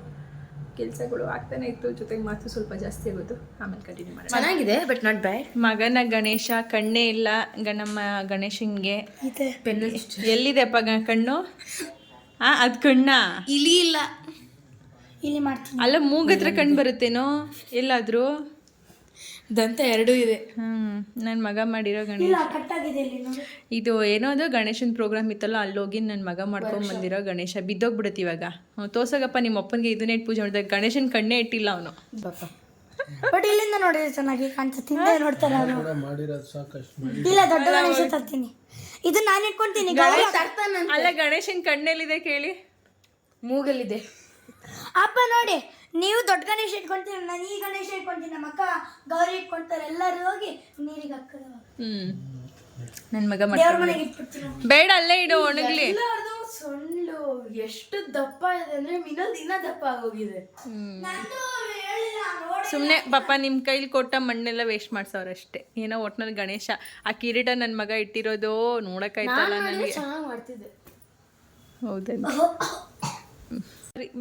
ಕೆಲಸಗಳು ಆಗ್ತಾನೆ ಇತ್ತು ಜೊತೆಗೆ ಮಾತು ಸ್ವಲ್ಪ ಜಾಸ್ತಿ ಆಗೋದು ಆಮೇಲೆ ಕಂಟಿನ್ಯೂ ಮಾಡಿ ಚೆನ್ನಾಗಿದೆ ಬಟ್ ನಾಟ್ ಬ್ಯಾಡ್ ಮಗನ ಗಣೇಶ ಕಣ್ಣೇ ಇಲ್ಲ ಗಣಮ್ಮ ಗಣೇಶನ್ಗೆ ಎಲ್ಲಿದೆಪ್ಪ ಗ- ಕಣ್ಣು? ಆ ಅದು ಕಣ್ಣ? ಇಲಿ ಇಲ್ಲ. ಇಲ್ಲಿ ಮಾಡ್ತೀನಿ. ಅಲ್ಲ ಮೂಗತ್ರ ಕಣ್ಣು ಬರುತ್ತೇನೋ? ಎಲ್ಲಾದರೂ? ದಂತ ಎರಡೂ ಇದೆ. ಹ್ಮ್ ನನ್ನ ಮಗ ಮಾಡಿರೋ ಗಣೇಶ. ಕಟ್ಟಾಗಿದೆ ಇಲ್ಲಿ ನೋಡಿ. ಇದು ಏನೋ ಅದು ಗಣೇಶನ ಪ್ರೋಗ್ರಾಮ್ ಇತ್ತಲ್ಲ ಅಲ್ಲಿ ಹೋಗಿ ನನ್ನ ಮಗ ಮಾಡ್ಕೊಂಡ್ ಬಂದಿರೋ ಗಣೇಶ ಬಿದ್ದೋಗ್ಬಿಡುತ್ತೆ ಇವಾಗ. ಹ್ಞೂ ತೋರ್ಸಗಪ್ಪ ನಿಮ್ಮ ಅಪ್ಪನಿಗೆ ಇದನ್ನೇ ಇಟ್ಟು ಪೂಜೆ ಮಾಡಿದಾಗ ಗಣೇಶನ ಕಣ್ಣೇ ಇಟ್ಟಿಲ್ಲ ಅವನು. ಬಟ್ ಇಲ್ಲಿಂದ ನೋಡಿದ್ರೆ ಚೆನ್ನಾಗಿ ಕಾಣಿಸುತ್ತೆ ಹಿಂದೆ ನೋಡ್ತಾರೆ ಅವರು. ಇಲ್ಲ ದೊಡ್ಡ ಗಣೇಶ ತರ್ತೀನಿ. ಇದು ನಾನು ಇಟ್ಕೊಂತೀನಿ ಅಲ್ಲ ಗಣೇಶನ ಕಣ್ಣಲ್ಲಿದೆ ಕೇಳಿ. ಮೂಗಲ್ಲಿದೆ. ಅಪ್ಪ ನೋಡಿ ನೀವು ದೊಡ್ಡ ಗಣೇಶ ಇಟ್ಕೊಂತೀರ ನಾನು ಈ ಗಣೇಶ ಇಟ್ಕೊಂತೀನಿ ನಮ್ಮ ಅಕ್ಕ ಗೌರಿ ಇಟ್ಕೊಂತಾರೆ ಎಲ್ಲರೂ ಹೋಗಿ ನೀರಿಗೆ ಹಾಕೋದು ಹ್ಮ್. ನನ್ನ ಮಗ ದೇವ್ರ ಮನೆಗೆ ಇಟ್ಬಿಡ್ತೀನಿ ಬೇಡ ಅಲ್ಲೇ ಇಡು ಒಣಗ್ಲಿ. ಸೊಳ್ಳು ಎಷ್ಟು ದಪ್ಪ ಇದೆ ಅಂದ್ರೆ ಮಿನಲ್ ದಿನ ದಪ್ಪ ಆಗೋಗಿದೆ. ನಂದು ಹೇಳಿಲ್ಲ ನೋಡಿ ಸುಮ್ಮನೆ ಪಾಪ ನಿಮ್ಮ ಕೈಲಿ ಕೊಟ್ಟ ಮಣ್ಣೆಲ್ಲ ವೇಸ್ಟ್ ಮಾಡ್ಸವ್ರಷ್ಟೇ ಏನೋ ಒಟ್ನಲ್ಲಿ ಗಣೇಶ ಆ ಕಿರೀಟ ನನ್ನ ಮಗ ಇಟ್ಟಿರೋದು ನೋಡಕ್ಕಾಯ್ತಲ್ಲ ನನಗೆ. ಚೆನ್ನಾಗಿ ಮಾಡ್ತಿದ್ದೆ.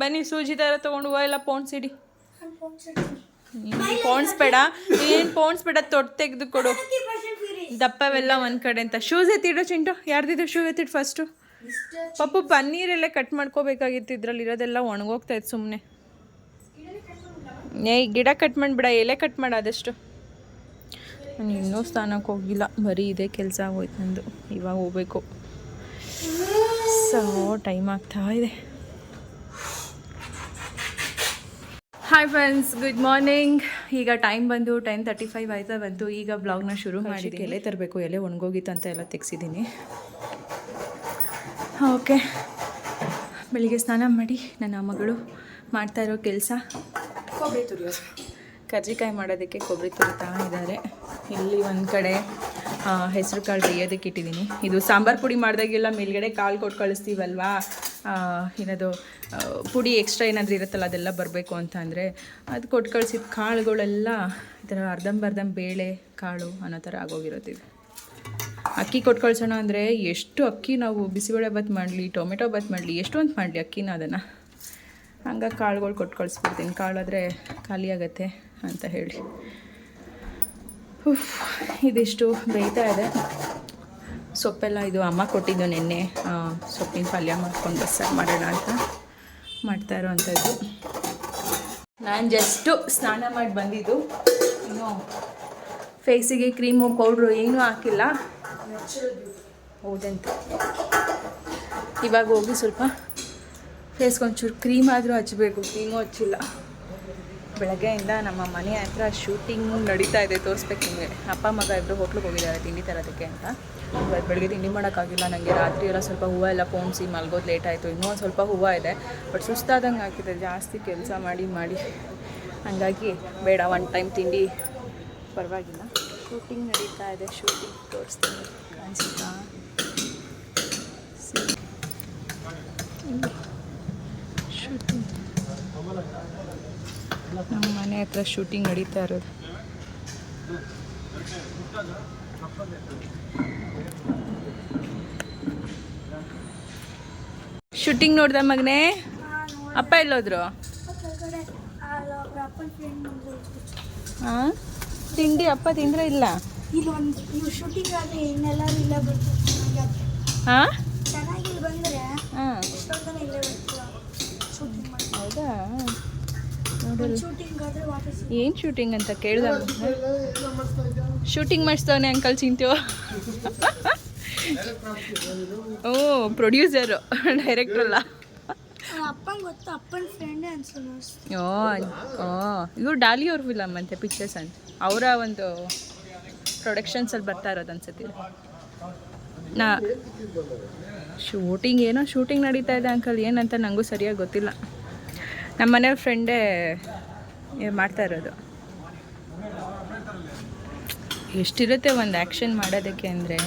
ಬನ್ನಿ ಸೂಜಿ ಥರ ತಗೊಂಡು ಹೋಗ ಎಲ್ಲ ಪೋಣ್ಸ್ ಇಡಿ ಪೋನ್ಸ್ ಪೋಣ್ಸ್ ಬೇಡ. ಏನು ಪೋಣ್ಸ್ ಬೇಡ ತೊಟ್ಟು ತೆಗೆದು ಕೊಡು. ದಪ್ಪವೆಲ್ಲ ಒಂದು ಕಡೆ ಅಂತ. ಶೂಸ್ ಎತ್ತಿಡು ಚಿಂಟು? ಯಾರ್ದಿದ್ದು ಶೂ ಎತ್ತಿಡು ಫಸ್ಟು ಪಾಪು ಪನ್ನೀರೆಲ್ಲ ಕಟ್ ಮಾಡ್ಕೋಬೇಕಾಗಿತ್ತು ಇದ್ರಲ್ಲಿ. ಇರೋದೆಲ್ಲ ಒಣಗೋಗ್ತಾ ಇತ್ತು ಸುಮ್ಮನೆ ಏ ಗಿಡ ಕಟ್ ಮಾಡ್ಬಿಡ ಎಲೆ ಕಟ್ ಮಾಡ ಆದಷ್ಟು. ನಾನು ಇನ್ನೂ ಸ್ಥಾನಕ್ಕೆ ಹೋಗಿಲ್ಲ. ಬರೀ ಇದೇ ಕೆಲಸ ಆಗೋಯ್ತು ನಂದು. ಇವಾಗ ಹೋಗ್ಬೇಕು. ಸೊ ಟೈಮ್ ಆಗ್ತಾ ಇದೆ. ಹಾಯ್ ಫ್ರೆಂಡ್ಸ್ ಗುಡ್ ಮಾರ್ನಿಂಗ್ ಈಗ ಟೈಮ್ ಬಂದು ಟೆನ್ ತರ್ಟಿ ಫೈವ್ ಆಯ್ತಾ ಬಂತು. ಈಗ ಬ್ಲಾಗ್ನ ಶುರು ಮಾಡಿ ಎಲೆ ತರಬೇಕು ಎಲೆ ಒಣಗೋಗಿತ್ತು ಅಂತ ಎಲ್ಲ ತೆಗ್ಸಿದ್ದೀನಿ ಓಕೆ ಬೆಳಿಗ್ಗೆ ಸ್ನಾನ ಮಾಡಿ ನನ್ನ ಮಗಳು ಮಾಡ್ತಾ ಇರೋ ಕೆಲಸ. ಕರ್ಜಿಕಾಯಿ ಮಾಡೋದಕ್ಕೆ ಕೊಬ್ಬರಿ ತುರಿತಾ ಇದ್ದಾರೆ. ಇಲ್ಲಿ ಒಂದು ಕಡೆ ಹೆಸರು ಕಾಳು ಬೇಯೋದಕ್ಕೆ ಇಟ್ಟಿದ್ದೀನಿ. ಇದು ಸಾಂಬಾರು ಪುಡಿ ಮಾಡಿದಾಗೆಲ್ಲ ಮೇಲ್ಗಡೆ ಕಾಳು ಕೊಟ್ಟು ಕಳಿಸ್ತೀವಲ್ವಾ? ಏನದು ಪುಡಿ ಎಕ್ಸ್ಟ್ರಾ ಏನಾದರೂ ಇರುತ್ತಲ್ಲ, ಅದೆಲ್ಲ ಬರಬೇಕು ಅಂತ ಅಂದರೆ ಅದು ಕೊಟ್ಟು ಕಳಿಸಿದ ಕಾಳುಗಳೆಲ್ಲ ಈ ಥರ ಅರ್ಧಂಬರ್ಧಂ ಬೇಳೆ, ಕಾಳು ಅನ್ನೋ ಥರ ಆಗೋಗಿರುತ್ತೆ ಅಕ್ಕಿ ಕೊಟ್ಟು ಕಳ್ಸೋಣ ಅಂದರೆ ಎಷ್ಟು ಅಕ್ಕಿ ನಾವು ಬಿಸಿಬೇಳೆ ಬಾತ್ ಮಾಡಲಿ, ಟೊಮೆಟೊ ಬಾತ್ ಮಾಡಲಿ ಎಷ್ಟೊಂದು ಮಾಡಲಿ ಅಕ್ಕಿನ ಅದನ್ನು. ಹಂಗಾಗಿ ಕಾಳುಗಳು ಕೊಟ್ಟು ಕಳಿಸ್ಬಿಡ್ತೀನಿ. ಕಾಳಾದರೆ ಖಾಲಿ ಆಗತ್ತೆ. ಅಂತ ಹೇಳಿ. ಹುಫ್ ಇದಿಷ್ಟು ಬೇಯ್ತಾ ಇದೆ. ಸೊಪ್ಪೆಲ್ಲ ಇದು ಅಮ್ಮ ಕೊಟ್ಟಿದ್ದು ನಿನ್ನೆ. ಸೊಪ್ಪಿನ ಪಲ್ಯ ಮಾಡ್ಕೊಂಡು ಬಸ್ಸಾರು ಮಾಡೋಣ ಅಂತ ಮಾಡ್ತಾ ಇರೋವಂಥದ್ದು. ನಾನು ಜಸ್ಟು ಸ್ನಾನ ಮಾಡಿ ಬಂದಿದ್ದು. ಇನ್ನು ಫೇಸಿಗೆ ಕ್ರೀಮು ಪೌಡ್ರು ಏನೂ ಹಾಕಿಲ್ಲ. ಹೌದಂತ. ಇವಾಗ ಹೋಗಿ ಸ್ವಲ್ಪ ಫೇಸ್ಗೆ ಒಂಚೂರು ಕ್ರೀಮ್ ಆದರೂ ಹಚ್ಚಬೇಕು ಕ್ರೀಮು ಹಚ್ಚಿಲ್ಲ. ಬೆಳಗ್ಗೆಯಿಂದ ನಮ್ಮ ಮನೆ ಹತ್ರ ಶೂಟಿಂಗ್ ನಡೀತಾ ಇದೆ, ತೋರಿಸ್ಬೇಕು ನಿಮಗೆ. ಅಪ್ಪ, ಮಗ ಇಬ್ಬರು ಹೋಟ್ಲಿಗೆ ಹೋಗಿದ್ದಾರೆ, ತಿಂಡಿ ತರೋದಕ್ಕೆ ಅಂತ. ಇವತ್ತು ಬೆಳಗ್ಗೆ ತಿಂಡಿ ಮಾಡೋಕ್ಕಾಗಿಲ್ಲ ನನಗೆ ರಾತ್ರಿ ಎಲ್ಲ ಸ್ವಲ್ಪ ಹೂವು ಎಲ್ಲ ಪೋಣಿಸಿ ಮಲ್ಗೋದು ಲೇಟ್ ಆಯಿತು. ಇನ್ನೂ ಒಂದು ಸ್ವಲ್ಪ ಹೂವು ಇದೆ ಬಟ್ ಸುಸ್ತಾದಂಗೆ ಆಗ್ತಿದೆ. ಜಾಸ್ತಿ ಕೆಲಸ ಮಾಡಿ ಮಾಡಿ. ಹಾಗಾಗಿ ಬೇಡ ಒನ್ ಟೈಮ್ ತಿಂಡಿ. ಪರವಾಗಿಲ್ಲ. ಶೂಟಿಂಗ್ ನಡೀತಾ ಇದೆ ಶೂಟಿಂಗ್ ತೋರಿಸ್ತೀನಿ. ಕಾಣಿಸ್ತಾ ಶೂಟಿಂಗ್ ನಮ್ಮ ಮನೆ ಹತ್ರ ಶೂಟಿಂಗ್ ನಡೀತಾ ಇರೋದು. ಶೂಟಿಂಗ್ ನೋಡ್ದ ಮಗನೇ? ಅಪ್ಪ ಎಲ್ಲೋದ್ರು? ಹಾಂ ತಿಂಡಿ ಅಪ್ಪ ತಿಂದ್ರೆ ಇಲ್ಲ? ಹಾಂ. ಹೌದಾ ನೋಡಲ್ಲ ಶೂಟಿಂಗ್ ಆದರೆ ವಾಪಸ್ ಏನು ಶೂಟಿಂಗ್ ಅಂತ ಕೇಳ್ದ ಶೂಟಿಂಗ್ ಮಾಡಿಸ್ತವನೆ ಅಂಕಲ್ ಚಿಂತೆ ಓ ಪ್ರೊಡ್ಯೂಸರು ಡೈರೆಕ್ಟರ್ ಅಲ್ಲ. ಅಪ್ಪಂಗೆ ಗೊತ್ತು ಅಪ್ಪನ ಫ್ರೆಂಡೇ ಅನ್ಸಲ್ಲ ಓ ಓ ಇವ್ರು ಡಾಲಿ ಅವ್ರ ಫಿಲಮ್ ಅಂತೆ ಪಿಕ್ಚರ್ಸ್ ಅಂತ. ಅವರ ಒಂದು ಪ್ರೊಡಕ್ಷನ್ಸಲ್ಲಿ ಬರ್ತಾ ಇರೋದು ಅನ್ಸುತ್ತೆ ಇದು. ನಾ ಶೂಟಿಂಗ್ ಏನೋ ಶೂಟಿಂಗ್ ನಡೀತಾ ಇದೆ ಅಂಕಲ್ ಏನಂತ ನನಗೂ ಸರಿಯಾಗಿ ಗೊತ್ತಿಲ್ಲ. ನಮ್ಮ ಮನೆಯವ್ರ ಫ್ರೆಂಡೇ ಮಾಡ್ತಾ ಇರೋದು. ಎಷ್ಟಿರುತ್ತೆ ಒಂದು ಆ್ಯಕ್ಷನ್ ಮಾಡೋದಕ್ಕೆ ಅಂದರೆ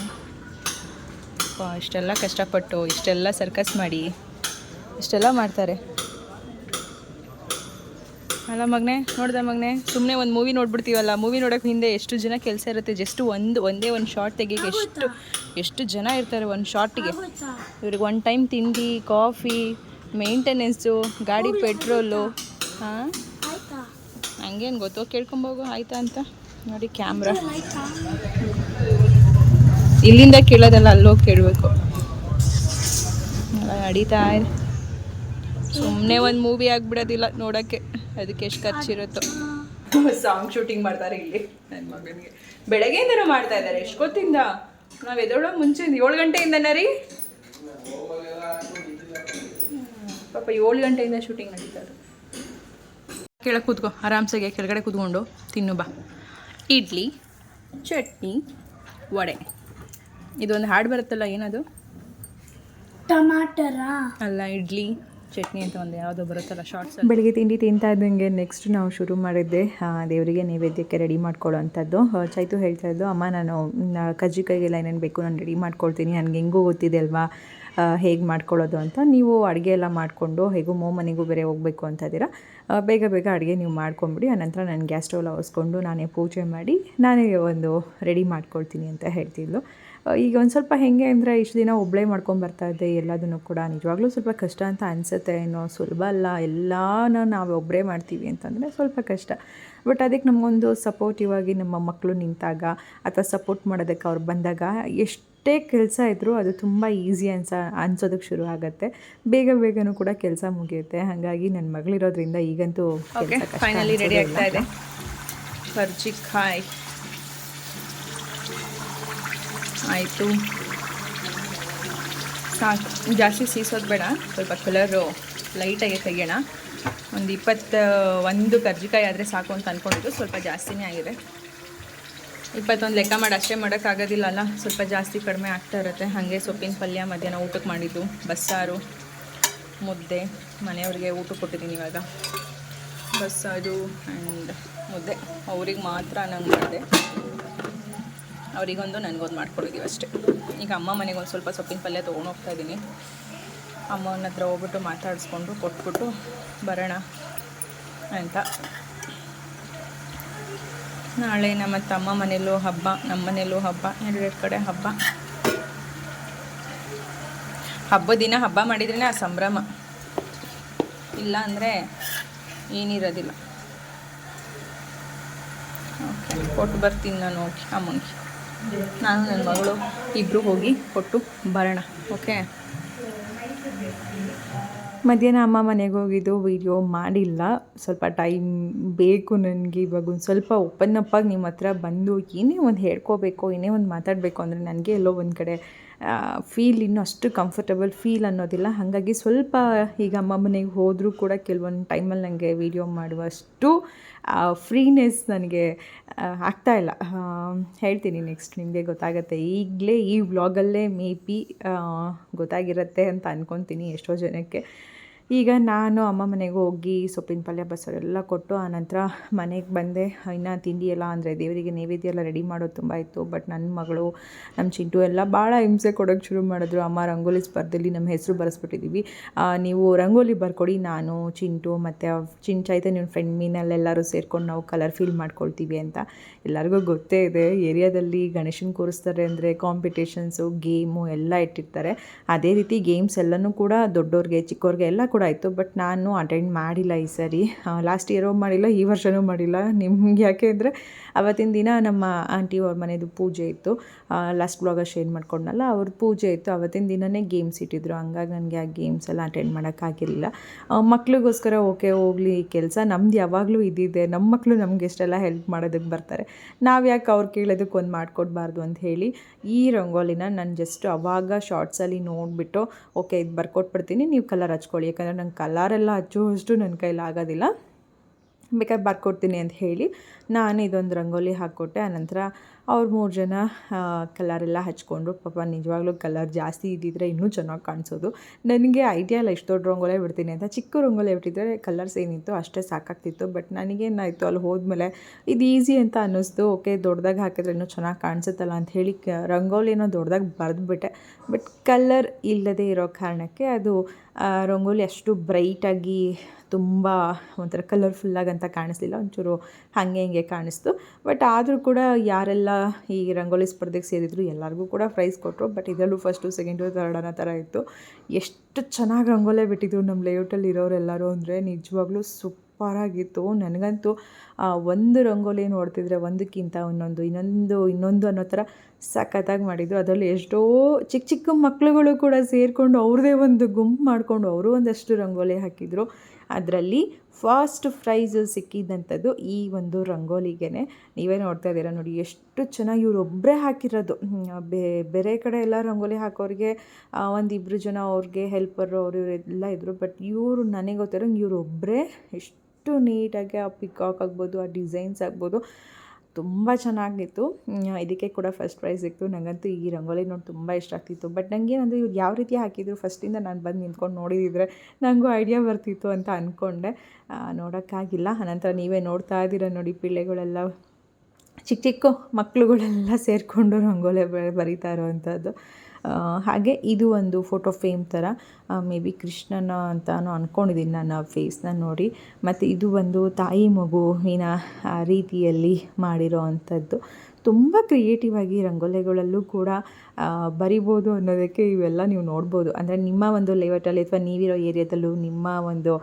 ಇಷ್ಟೆಲ್ಲ ಕಷ್ಟಪಟ್ಟು ಇಷ್ಟೆಲ್ಲ ಸರ್ಕಸ್ ಮಾಡಿ ಇಷ್ಟೆಲ್ಲ ಮಾಡ್ತಾರೆ. ಅಲ್ಲ ಮಗನೆ ನೋಡ್ದೆ ಮಗನೆ? ಸುಮ್ಮನೆ ಒಂದು ಮೂವಿ ನೋಡ್ಬಿಡ್ತೀವಲ್ಲ ಮೂವಿ ನೋಡೋಕೆ ಹಿಂದೆ ಎಷ್ಟು ಜನ ಕೆಲಸ ಇರುತ್ತೆ ಜಸ್ಟ್ ಒಂದು ಒಂದೇ ಒಂದು ಶಾರ್ಟ್ ತೆಗಿಯೋಕೆ ಎಷ್ಟು ಎಷ್ಟು ಜನ ಇರ್ತಾರೆ ಒಂದು ಶಾರ್ಟಿಗೆ ಇವ್ರಿಗೆ ಒನ್ ಟೈಮ್ ತಿಂಡಿ ಕಾಫಿ ಮೇಂಟೆನೆನ್ಸು ಗಾಡಿ ಪೆಟ್ರೋಲು ಹಾಂ? ಆಯ್ತಾ? ಹಂಗೇನು ಗೊತ್ತೋ ಕೇಳ್ಕೊಂಬೋಗು ಆಯ್ತಾ ಅಂತ. ನೋಡಿ ಕ್ಯಾಮ್ರಾ. ಇಲ್ಲಿಂದ ಕೇಳೋದಲ್ಲ ಅಲ್ಲೋಗಿ ಕೇಳಬೇಕು. ನಡೀತಾ ಇದೆ. ಸುಮ್ಮನೆ ಒಂದು ಮೂವಿ ಆಗಿಬಿಡೋದಿಲ್ಲ ನೋಡೋಕ್ಕೆ ಅದಕ್ಕೆ ಎಷ್ಟು ಖರ್ಚಿರುತ್ತೋ. ಸಾಂಗ್ ಶೂಟಿಂಗ್ ಮಾಡ್ತಾರೆ ಇಲ್ಲಿ ನನ್ನ ಮಗನಿಗೆ. ಬೆಳಗ್ಗೆಯಿಂದನೂ ಮಾಡ್ತಾ ಇದ್ದಾರೆ ಎಷ್ಟು ಗೊತ್ತಿಂದ? ನಾವು ಎದೊಳೋ ಮುಂಚೆ ಏಳು ಗಂಟೆಯಿಂದನೇ ರೀ? ಪಾಪ ಏಳು ಗಂಟೆಯಿಂದ ಶೂಟಿಂಗ್ ನಡೀತಾರೆ ಕೆಳಗೆ ಕೂತ್ಕೋ ಆರಾಮ್ಸಾಗೆ ಕೆಳಗಡೆ ಕೂತ್ಕೊಂಡು ತಿನ್ನು ಬಾ. ಇಡ್ಲಿ ಚಟ್ನಿ ವಡೆ. ಇದೊಂದು ಹಾಡು ಬರುತ್ತಲ್ಲ ಏನದು? ಟಮಾಟರಾ? ಅಲ್ಲ ಇಡ್ಲಿ. ಚಟ್ನಿ ಅಂತ ಒಂದು ಯಾವುದೋ ಬರುತ್ತಲ್ಲ ಶಾರ್ಟ್ಸ್ ಬೆಳಿಗ್ಗೆ ತಿಂಡಿ ತಿಂತಾ ಇದ್ದಂಗೆ ನೆಕ್ಸ್ಟ್ ನಾವು ಶುರು ಮಾಡಿದ್ದೆ ದೇವರಿಗೆ ನೈವೇದ್ಯಕ್ಕೆ ರೆಡಿ ಮಾಡ್ಕೊಳ್ಳೋ ಅಂಥದ್ದು ಚೈತು ಹೇಳ್ತಾ ಇದ್ದು, ಅಮ್ಮ, ನಾನು ಕಜ್ಜಿ ಕೈಗೆಲ್ಲ ಏನೇನು ಬೇಕು ನಾನು ರೆಡಿ ಮಾಡ್ಕೊಳ್ತೀನಿ, ನನಗೆ ಹೆಂಗೂ ಗೊತ್ತಿದೆ ಅಲ್ವಾ? ಹೇಗೆ ಮಾಡ್ಕೊಳ್ಳೋದು ಅಂತ ನೀವು ಅಡುಗೆ ಎಲ್ಲ ಮಾಡಿಕೊಂಡು ಹೇಗೂ ಮೋ ಮನೆಗೂ ಬೇರೆ ಹೋಗಬೇಕು ಅಂತ ಇದ್ದೀರಾ? ಬೇಗ ಬೇಗ ಅಡುಗೆ ನೀವು ಮಾಡ್ಕೊಂಬಿಡಿ ಆನಂತರ ನಾನು ಗ್ಯಾಸ್ ಸ್ಟವ್ ಒರೆಸ್ಕೊಂಡು ನಾನೇ ಪೂಜೆ ಮಾಡಿ ನಾನೇ ಒಂದು ರೆಡಿ ಮಾಡ್ಕೊಳ್ತೀನಿ ಅಂತ ಹೇಳ್ತಿದ್ಲು. ಈಗ ಒಂದು ಸ್ವಲ್ಪ ಹೆಂಗೆ ಅಂದರೆ ಇಷ್ಟು ದಿನ ಒಬ್ಬಳೇ ಮಾಡ್ಕೊಂಡು ಬರ್ತಾ ಇದ್ದೆ ಎಲ್ಲದನ್ನು ಕೂಡ. ನಿಜವಾಗ್ಲೂ ಸ್ವಲ್ಪ ಕಷ್ಟ ಅಂತ ಅನಿಸುತ್ತೆ. ಏನೋ ಸುಲಭ ಅಲ್ಲ. ಎಲ್ಲಾನ ನಾವು ಒಬ್ಬರೇ ಮಾಡ್ತೀವಿ ಅಂತಂದರೆ ಸ್ವಲ್ಪ ಕಷ್ಟ. ಬಟ್ ಅದಕ್ಕೆ ನಮಗೊಂದು ಸಪೋರ್ಟಿವ್ ಆಗಿ ನಮ್ಮ ಮಕ್ಕಳು ನಿಂತಾಗ ಅಥವಾ ಸಪೋರ್ಟ್ ಮಾಡೋದಕ್ಕೆ ಅವ್ರು ಬಂದಾಗ ಎಷ್ಟೇ ಕೆಲಸ ಇದ್ದರೂ ಅದು ತುಂಬ ಈಸಿ ಅನ್ಸ ಅನ್ಸೋದಕ್ಕೆ ಶುರು ಆಗುತ್ತೆ. ಬೇಗ ಬೇಗನೂ ಕೂಡ ಕೆಲಸ ಮುಗಿಯುತ್ತೆ. ಹಾಗಾಗಿ ನನ್ನ ಮಗಳಿರೋದ್ರಿಂದ ಈಗಂತೂ ಫೈನಲಿ ರೆಡಿ ಆಗ್ತಾ ಇದೆ. ಇದೆ ಕರ್ಜಿಕಾಯ್ ಆಯಿತು. ಸಾಕು. ಜಾಸ್ತಿ ಸೀಸೋದು ಬೇಡ. ಸ್ವಲ್ಪ ಕಲರು ಲೈಟಾಗಿ ತೆಗಿಯೋಣ. ಒಂದು ಇಪ್ಪತ್ತು, ಒಂದು ಕರ್ಜಿಕಾಯಿ ಆದರೆ ಸಾಕು ಅಂತ ಅಂದ್ಕೊಂಡಿದ್ದು ಸ್ವಲ್ಪ ಜಾಸ್ತಿನೇ ಆಗಿದೆ. ಇಪ್ಪತ್ತೊಂದು ಲೆಕ್ಕ ಮಾಡಿ, ಅಷ್ಟೇ ಮಾಡೋಕ್ಕಾಗೋದಿಲ್ಲ ಅಲ್ಲ ಸ್ವಲ್ಪ ಜಾಸ್ತಿ ಕಡಿಮೆ ಆಗ್ತಾ ಇರುತ್ತೆ. ಹಾಗೆ ಸೊಪ್ಪಿನ ಪಲ್ಯ ಮಧ್ಯಾಹ್ನ ಊಟಕ್ಕೆ ಮಾಡಿದ್ದು. ಬಸ್ಸಾರು, ಮುದ್ದೆ. ಮನೆಯವ್ರಿಗೆ ಊಟ ಕೊಟ್ಟಿದ್ದೀನಿ ಇವಾಗ. ಬಸ್ಸಾರು ಆ್ಯಂಡ್ ಮುದ್ದೆ. ಅವ್ರಿಗೆ ಮಾತ್ರ ನಂಗೆ ಮಾಡಿದೆ. ಅವರಿಗೊಂದು ನನಗೊಂದು ಮಾಡ್ಕೊಡಿದ್ದೀವಿ ಅಷ್ಟೇ. ಈಗ ಅಮ್ಮ ಮನೆಗೆ ಒಂದು ಸ್ವಲ್ಪ ಸೊಪ್ಪಿನ ಪಲ್ಯ ತೊಗೊಂಡು ಹೋಗ್ತಾ ಇದ್ದೀನಿ ಅಮ್ಮನ ಹತ್ರ ಹೋಗ್ಬಿಟ್ಟು ಮಾತಾಡಿಸ್ಕೊಂಡು ಕೊಟ್ಬಿಟ್ಟು ಬರೋಣ ಅಂತ. ನಾಳೆ ನಮ್ಮ ತಮ್ಮ ಮನೆಯಲ್ಲೂ ಹಬ್ಬ, ನಮ್ಮ ಮನೆಯಲ್ಲೂ ಹಬ್ಬ, ಎರಡೆರಡು ಕಡೆ ಹಬ್ಬ. ಹಬ್ಬ ದಿನ ಹಬ್ಬ ಮಾಡಿದ್ರೇ ಆ ಸಂಭ್ರಮ. ಇಲ್ಲ ಅಂದರೆ ಏನಿರೋದಿಲ್ಲ. ಓಕೆ ಕೊಟ್ಟು ಬರ್ತೀನಿ ನಾನು ಓಕೆ ಅಮ್ಮಂಗೆ ನಾನು ನನ್ನ ಮಗಳು ಇಬ್ಬರು ಹೋಗಿ ಕೊಟ್ಟು ಬರೋಣ, ಓಕೆ? ಮಧ್ಯಾಹ್ನ ಅಮ್ಮ ಮನೆಗೆ ಹೋಗಿದ್ದು ವೀಡಿಯೋ ಮಾಡಿಲ್ಲ. ಸ್ವಲ್ಪ ಟೈಮ್ ಬೇಕು ನನಗೆ. ಇವಾಗ ಒಂದು ಸ್ವಲ್ಪ ಓಪನ್ ಅಪ್ ನಿಮ್ಮ ಹತ್ರ ಬಂದು ಏನೇ ಒಂದು ಹೇಳ್ಕೋಬೇಕು, ಏನೇ ಒಂದು ಮಾತಾಡಬೇಕು ಅಂದರೆ ನನಗೆ ಎಲ್ಲೋ ಒಂದು ಕಡೆ ಫೀಲ್ ಇನ್ನೂ ಅಷ್ಟು ಕಂಫರ್ಟಬಲ್ ಫೀಲ್ ಅನ್ನೋದಿಲ್ಲ. ಹಾಗಾಗಿ ಸ್ವಲ್ಪ ಈಗ ಅಮ್ಮ ಮನೆಗೆ ಹೋದರೂ ಕೂಡ ಕೆಲವೊಂದು ಟೈಮಲ್ಲಿ ನನಗೆ ವೀಡಿಯೋ ಮಾಡುವಷ್ಟು ಫ್ರೀನೆಸ್ ನನಗೆ ಆಗ್ತಾ ಇಲ್ಲ. ಹೇಳ್ತೀನಿ ನೆಕ್ಸ್ಟ್ ನಿಮಗೆ ಗೊತ್ತಾಗುತ್ತೆ. ಈಗಲೇ ಈ ವ್ಲಾಗಲ್ಲೇ ಮೇ ಬಿ ಗೊತ್ತಾಗಿರುತ್ತೆ ಅಂತ ಅಂದ್ಕೊತೀನಿ ಎಷ್ಟೋ ಜನಕ್ಕೆ. ಈಗ ನಾನು ಅಮ್ಮ ಮನೆಗೆ ಹೋಗಿ ಸೊಪ್ಪಿನ ಪಲ್ಯ ಬಸ್ಸಾರು ಕೊಟ್ಟು ಆನಂತರ ಮನೆಗೆ ಬಂದೆ. ಇನ್ನು ತಿಂಡಿ ಎಲ್ಲ ಅಂದರೆ ದೇವರಿಗೆ ನೈವೇದ್ಯ ಎಲ್ಲ ರೆಡಿ ಮಾಡೋದು ತುಂಬ ಇತ್ತು. ಬಟ್ ನನ್ನ ಮಗಳು ನಮ್ಮ ಚಿಂಟು ಎಲ್ಲ ಭಾಳ ಹಿಂಸೆ ಕೊಡೋಕ್ಕೆ ಶುರು ಮಾಡಿದ್ರು. ಅಮ್ಮ ರಂಗೋಲಿ ಸ್ಪರ್ಧೆಯಲ್ಲಿ ನಮ್ಮ ಹೆಸರು ಬರೆಸ್ಬಿಟ್ಟಿದ್ದೀವಿ ನೀವು ರಂಗೋಲಿ ಬರ್ಕೊಡಿ, ನಾನು, ಚಿಂಟು ಮತ್ತು ಚಿನ್ ನಿಮ್ಮ ಫ್ರೆಂಡ್ ಮೀನಲ್ಲೆಲ್ಲರೂ ಸೇರ್ಕೊಂಡು ನಾವು ಕಲರ್ ಫೀಲ್ ಮಾಡ್ಕೊಳ್ತೀವಿ ಅಂತ ಎಲ್ಲರಿಗೂ ಗೊತ್ತೇ ಇದೆ. ಏರಿಯಾದಲ್ಲಿ ಗಣೇಶನ ಕೂರಿಸ್ತಾರೆ ಅಂದರೆ ಕಾಂಪಿಟೇಷನ್ಸು ಗೇಮು ಎಲ್ಲ ಇಟ್ಟಿರ್ತಾರೆ. ಅದೇ ರೀತಿ ಗೇಮ್ಸ್ ಎಲ್ಲನೂ ಕೂಡ ದೊಡ್ಡವ್ರಿಗೆ ಚಿಕ್ಕವ್ರಿಗೆ ಎಲ್ಲ ಕೂಡ ಆಯಿತು ಬಟ್ ನಾನು ಅಟೆಂಡ್ ಮಾಡಿಲ್ಲ ಈ ಸರಿ. ಲಾಸ್ಟ್ ಇಯರೂ ಮಾಡಿಲ್ಲ, ಈ ವರ್ಷವೂ ಮಾಡಿಲ್ಲ. ನಿಮ್ಗೆ ಯಾಕೆ ಅಂದರೆ, ಅವತ್ತಿನ ದಿನ ನಮ್ಮ ಆಂಟಿ ಅವ್ರ ಮನೆಯದು ಪೂಜೆ ಇತ್ತು. ಲಾಸ್ಟ್ ಬ್ಲಾಗ ಶೇರ್ ಮಾಡ್ಕೊಂಡಲ್ಲ ಅವ್ರ ಪೂಜೆ ಇತ್ತು. ಅವತ್ತಿನ ದಿನವೇ ಗೇಮ್ಸ್ ಇಟ್ಟಿದ್ರು. ಹಂಗಾಗಿ ನನಗೆ ಆ ಗೇಮ್ಸ್ ಎಲ್ಲ ಅಟೆಂಡ್ ಮಾಡೋಕ್ಕಾಗಿರಲಿಲ್ಲ ಮಕ್ಳಿಗೋಸ್ಕರ ಓಕೆ ಹೋಗಲಿ ಕೆಲಸ. ನಮ್ದು ಯಾವಾಗಲೂ ಇದ್ದಿದೆ ನಮ್ಮ ಮಕ್ಕಳು ನಮ್ಗೆ ಎಷ್ಟೆಲ್ಲ ಹೆಲ್ಪ್ ಮಾಡೋದಕ್ಕೆ ಬರ್ತಾರೆ. ನಾವು ಯಾಕೆ ಅವ್ರು ಕೇಳೋದಕ್ಕೆ ಒಂದು ಮಾಡಿಕೊಡ್ಬಾರ್ದು ಅಂತ ಹೇಳಿ, ಈ ರಂಗೋಲಿನ ನಾನು ಜಸ್ಟ್ ಅವಾಗ ಶಾರ್ಟ್ಸಲ್ಲಿ ನೋಡಿಬಿಟ್ಟು ಓಕೆ ಇದು ಬರ್ಕೊಟ್ಬಿಡ್ತೀನಿ. ನೀವು ಕಲರ್ ಹಚ್ಕೊಳ್ಳಿ. ಯಾಕಂದರೆ ನಂಗೆ ಕಲರೆಲ್ಲ ಹಚ್ಚುವಷ್ಟು ನನ್ನ ಕೈಲಿ ಆಗೋದಿಲ್ಲ. ಬೇಕಾದ್ರೆ ಬರ್ಕೊಡ್ತೀನಿ ಅಂತ ಹೇಳಿ ನಾನು ಇದೊಂದು ರಂಗೋಲಿ ಹಾಕ್ಕೊಟ್ಟೆ. ಆನಂತರ ಅವ್ರು ಮೂರು ಜನ ಕಲರೆಲ್ಲ ಹಚ್ಕೊಂಡ್ರು. ಪಾಪ ನಿಜವಾಗ್ಲೂ ಕಲರ್ ಜಾಸ್ತಿ ಇದ್ದಿದ್ರೆ ಇನ್ನೂ ಚೆನ್ನಾಗಿ ಕಾಣಿಸೋದು. ನನಗೆ ಐಡಿಯಾ ಇಲ್ಲ ಇಷ್ಟು ದೊಡ್ಡ ರಂಗೋಲೆ ಬಿಡ್ತೀನಿ ಅಂತ. ಚಿಕ್ಕ ರಂಗೋಲೆ ಬಿಟ್ಟಿದ್ರೆ ಕಲರ್ಸ್ ಏನಿತ್ತು ಅಷ್ಟೇ ಸಾಕಾಗ್ತಿತ್ತು. ಬಟ್ ನನಗೇನಾಯಿತು, ಅಲ್ಲಿ ಹೋದ್ಮೇಲೆ ಇದು ಈಸಿ ಅಂತ ಅನ್ನಿಸ್ತು. ಓಕೆ ದೊಡ್ಡದಾಗಿ ಹಾಕಿದ್ರೆ ಇನ್ನೂ ಚೆನ್ನಾಗಿ ಕಾಣಿಸುತ್ತಲ್ಲ ಅಂತ ಹೇಳಿ ರಂಗೋಲಿನ ದೊಡ್ಡದಾಗಿ ಬರೆದ್ಬಿಟ್ಟೆ. ಬಟ್ ಕಲರ್ ಇಲ್ಲದೆ ಇರೋ ಕಾರಣಕ್ಕೆ ಅದು ರಂಗೋಲಿ ಅಷ್ಟು ಬ್ರೈಟಾಗಿ ತುಂಬ ಒಂಥರ ಕಲರ್ಫುಲ್ಲಾಗಿ ಅಂತ ಕಾಣಿಸ್ಲಿಲ್ಲ, ಒಂಚೂರು ಹಾಗೆ ಹಿಂಗೆ ಕಾಣಿಸ್ತು. ಬಟ್ ಆದರೂ ಕೂಡ ಯಾರೆಲ್ಲ ಈ ರಂಗೋಲಿ ಸ್ಪರ್ಧೆಗೆ ಸೇರಿದ್ರು ಎಲ್ಲರಿಗೂ ಕೂಡ ಪ್ರೈಸ್ ಕೊಟ್ಟರು ಬಟ್ ಇದರಲ್ಲೂ ಫಸ್ಟು ಸೆಕೆಂಡು ಥರ್ಡ್ ಅನ್ನೋ ಥರ ಇತ್ತು. ಎಷ್ಟು ಚೆನ್ನಾಗಿ ರಂಗೋಲೆ ಬಿಟ್ಟಿದ್ರು ನಮ್ಮ ಲೇಔಟಲ್ಲಿ ಇರೋರೆಲ್ಲರೂ ಅಂದರೆ ನಿಜವಾಗ್ಲೂ ಸೂಪರಾಗಿತ್ತು ನನಗಂತೂ ಒಂದು ರಂಗೋಲಿ ನೋಡ್ತಿದ್ರೆ ಒಂದಕ್ಕಿಂತ ಒಂದೊಂದು ಇನ್ನೊಂದು ಇನ್ನೊಂದು ಅನ್ನೋ ಥರ ಸಖತ್ತಾಗಿ ಮಾಡಿದ್ದು ಅದರಲ್ಲಿ ಎಷ್ಟೋ ಚಿಕ್ಕ ಚಿಕ್ಕ ಮಕ್ಕಳುಗಳು ಕೂಡ ಸೇರಿಕೊಂಡು ಅವ್ರದ್ದೇ ಒಂದು ಗುಂಪು ಮಾಡಿಕೊಂಡು ಅವರು ಒಂದಷ್ಟು ರಂಗೋಲಿ ಹಾಕಿದರು. ಅದರಲ್ಲಿ ಫಾಸ್ಟ್ ಪ್ರೈಸು ಸಿಕ್ಕಿದ್ದಂಥದ್ದು ಈ ಒಂದು ರಂಗೋಲಿಗೆ ನೀವೇ ನೋಡ್ತಾ ಇದ್ದೀರಾ ನೋಡಿ, ಎಷ್ಟು ಚೆನ್ನಾಗಿ ಇವ್ರು ಒಬ್ಬರೇ ಹಾಕಿರೋದು ಬೇರೆ ಕಡೆ ಎಲ್ಲ ರಂಗೋಲಿ ಹಾಕೋರಿಗೆ ಒಂದು ಇಬ್ಬರು ಜನ ಅವ್ರಿಗೆ ಹೆಲ್ಪರು ಅವರು ಇವರೆಲ್ಲ ಇದ್ದರು ಬಟ್ ಇವರು, ನನಗೆ ಗೊತ್ತಿರೋ ಇವರು ಒಬ್ಬರೇ ಎಷ್ಟು ನೀಟಾಗಿ ಆ ಪಿಕಾಕ್ ಆಗ್ಬೋದು, ಆ ಡಿಸೈನ್ಸ್ ಆಗ್ಬೋದು, ತುಂಬ ಚೆನ್ನಾಗಿತ್ತು. ಇದಕ್ಕೆ ಕೂಡ ಫಸ್ಟ್ ಪ್ರೈಸ್ ಸಿಕ್ತು ನನಗಂತೂ ಈ ರಂಗೋಲಿ ನೋಡಿ ತುಂಬ ಇಷ್ಟ ಆಗ್ತಿತ್ತು. ಬಟ್ ನನಗೇನಂದರೆ ಇವ್ರು ಯಾವ ರೀತಿ ಹಾಕಿದ್ರು ಫಸ್ಟಿಂದ ನಾನು ಬಂದು ನಿಂತ್ಕೊಂಡು ನೋಡಿದಿದ್ರೆ ನನಗೂ ಐಡಿಯಾ ಬರ್ತಿತ್ತು ಅಂತ ಅಂದ್ಕೊಂಡೆ ನೋಡೋಕ್ಕಾಗಿಲ್ಲ. ಆನಂತರ ನೀವೇ ನೋಡ್ತಾ ಇದ್ದೀರ ನೋಡಿ, ಪಿಳ್ಳೆಗಳೆಲ್ಲ ಚಿಕ್ಕ ಚಿಕ್ಕ ಮಕ್ಕಳುಗಳೆಲ್ಲ ಸೇರಿಕೊಂಡು ರಂಗೋಲಿ ಬರೀತಾ ಇರೋವಂಥದ್ದು. ಹಾಗೆ ಇದು ಒಂದು ಫೋಟೋ ಫ್ರೇಮ್ ಥರ ಮೇ ಬಿ ಕೃಷ್ಣನ ಅಂತಾನು ಅಂದ್ಕೊಂಡಿದ್ದೀನಿ ನಾನು ಫೇಸ್ನ ನೋಡಿ. ಮತ್ತು ಇದು ಒಂದು ತಾಯಿ ಮಗುವಿನ ರೀತಿಯಲ್ಲಿ ಮಾಡಿರೋ ಅಂಥದ್ದು. ತುಂಬ ಕ್ರಿಯೇಟಿವ್ ಆಗಿ ರಂಗೋಲೆಗಳಲ್ಲೂ ಕೂಡ ಬರಿಬೋದು ಅನ್ನೋದಕ್ಕೆ ಇವೆಲ್ಲ ನೀವು ನೋಡ್ಬೋದು. ಅಂದರೆ ನಿಮ್ಮ ಒಂದು ಲೇಔಟಲ್ಲಿ ಅಥವಾ ನೀವಿರೋ ಏರಿಯಾದಲ್ಲೂ ನಿಮ್ಮ ಒಂದು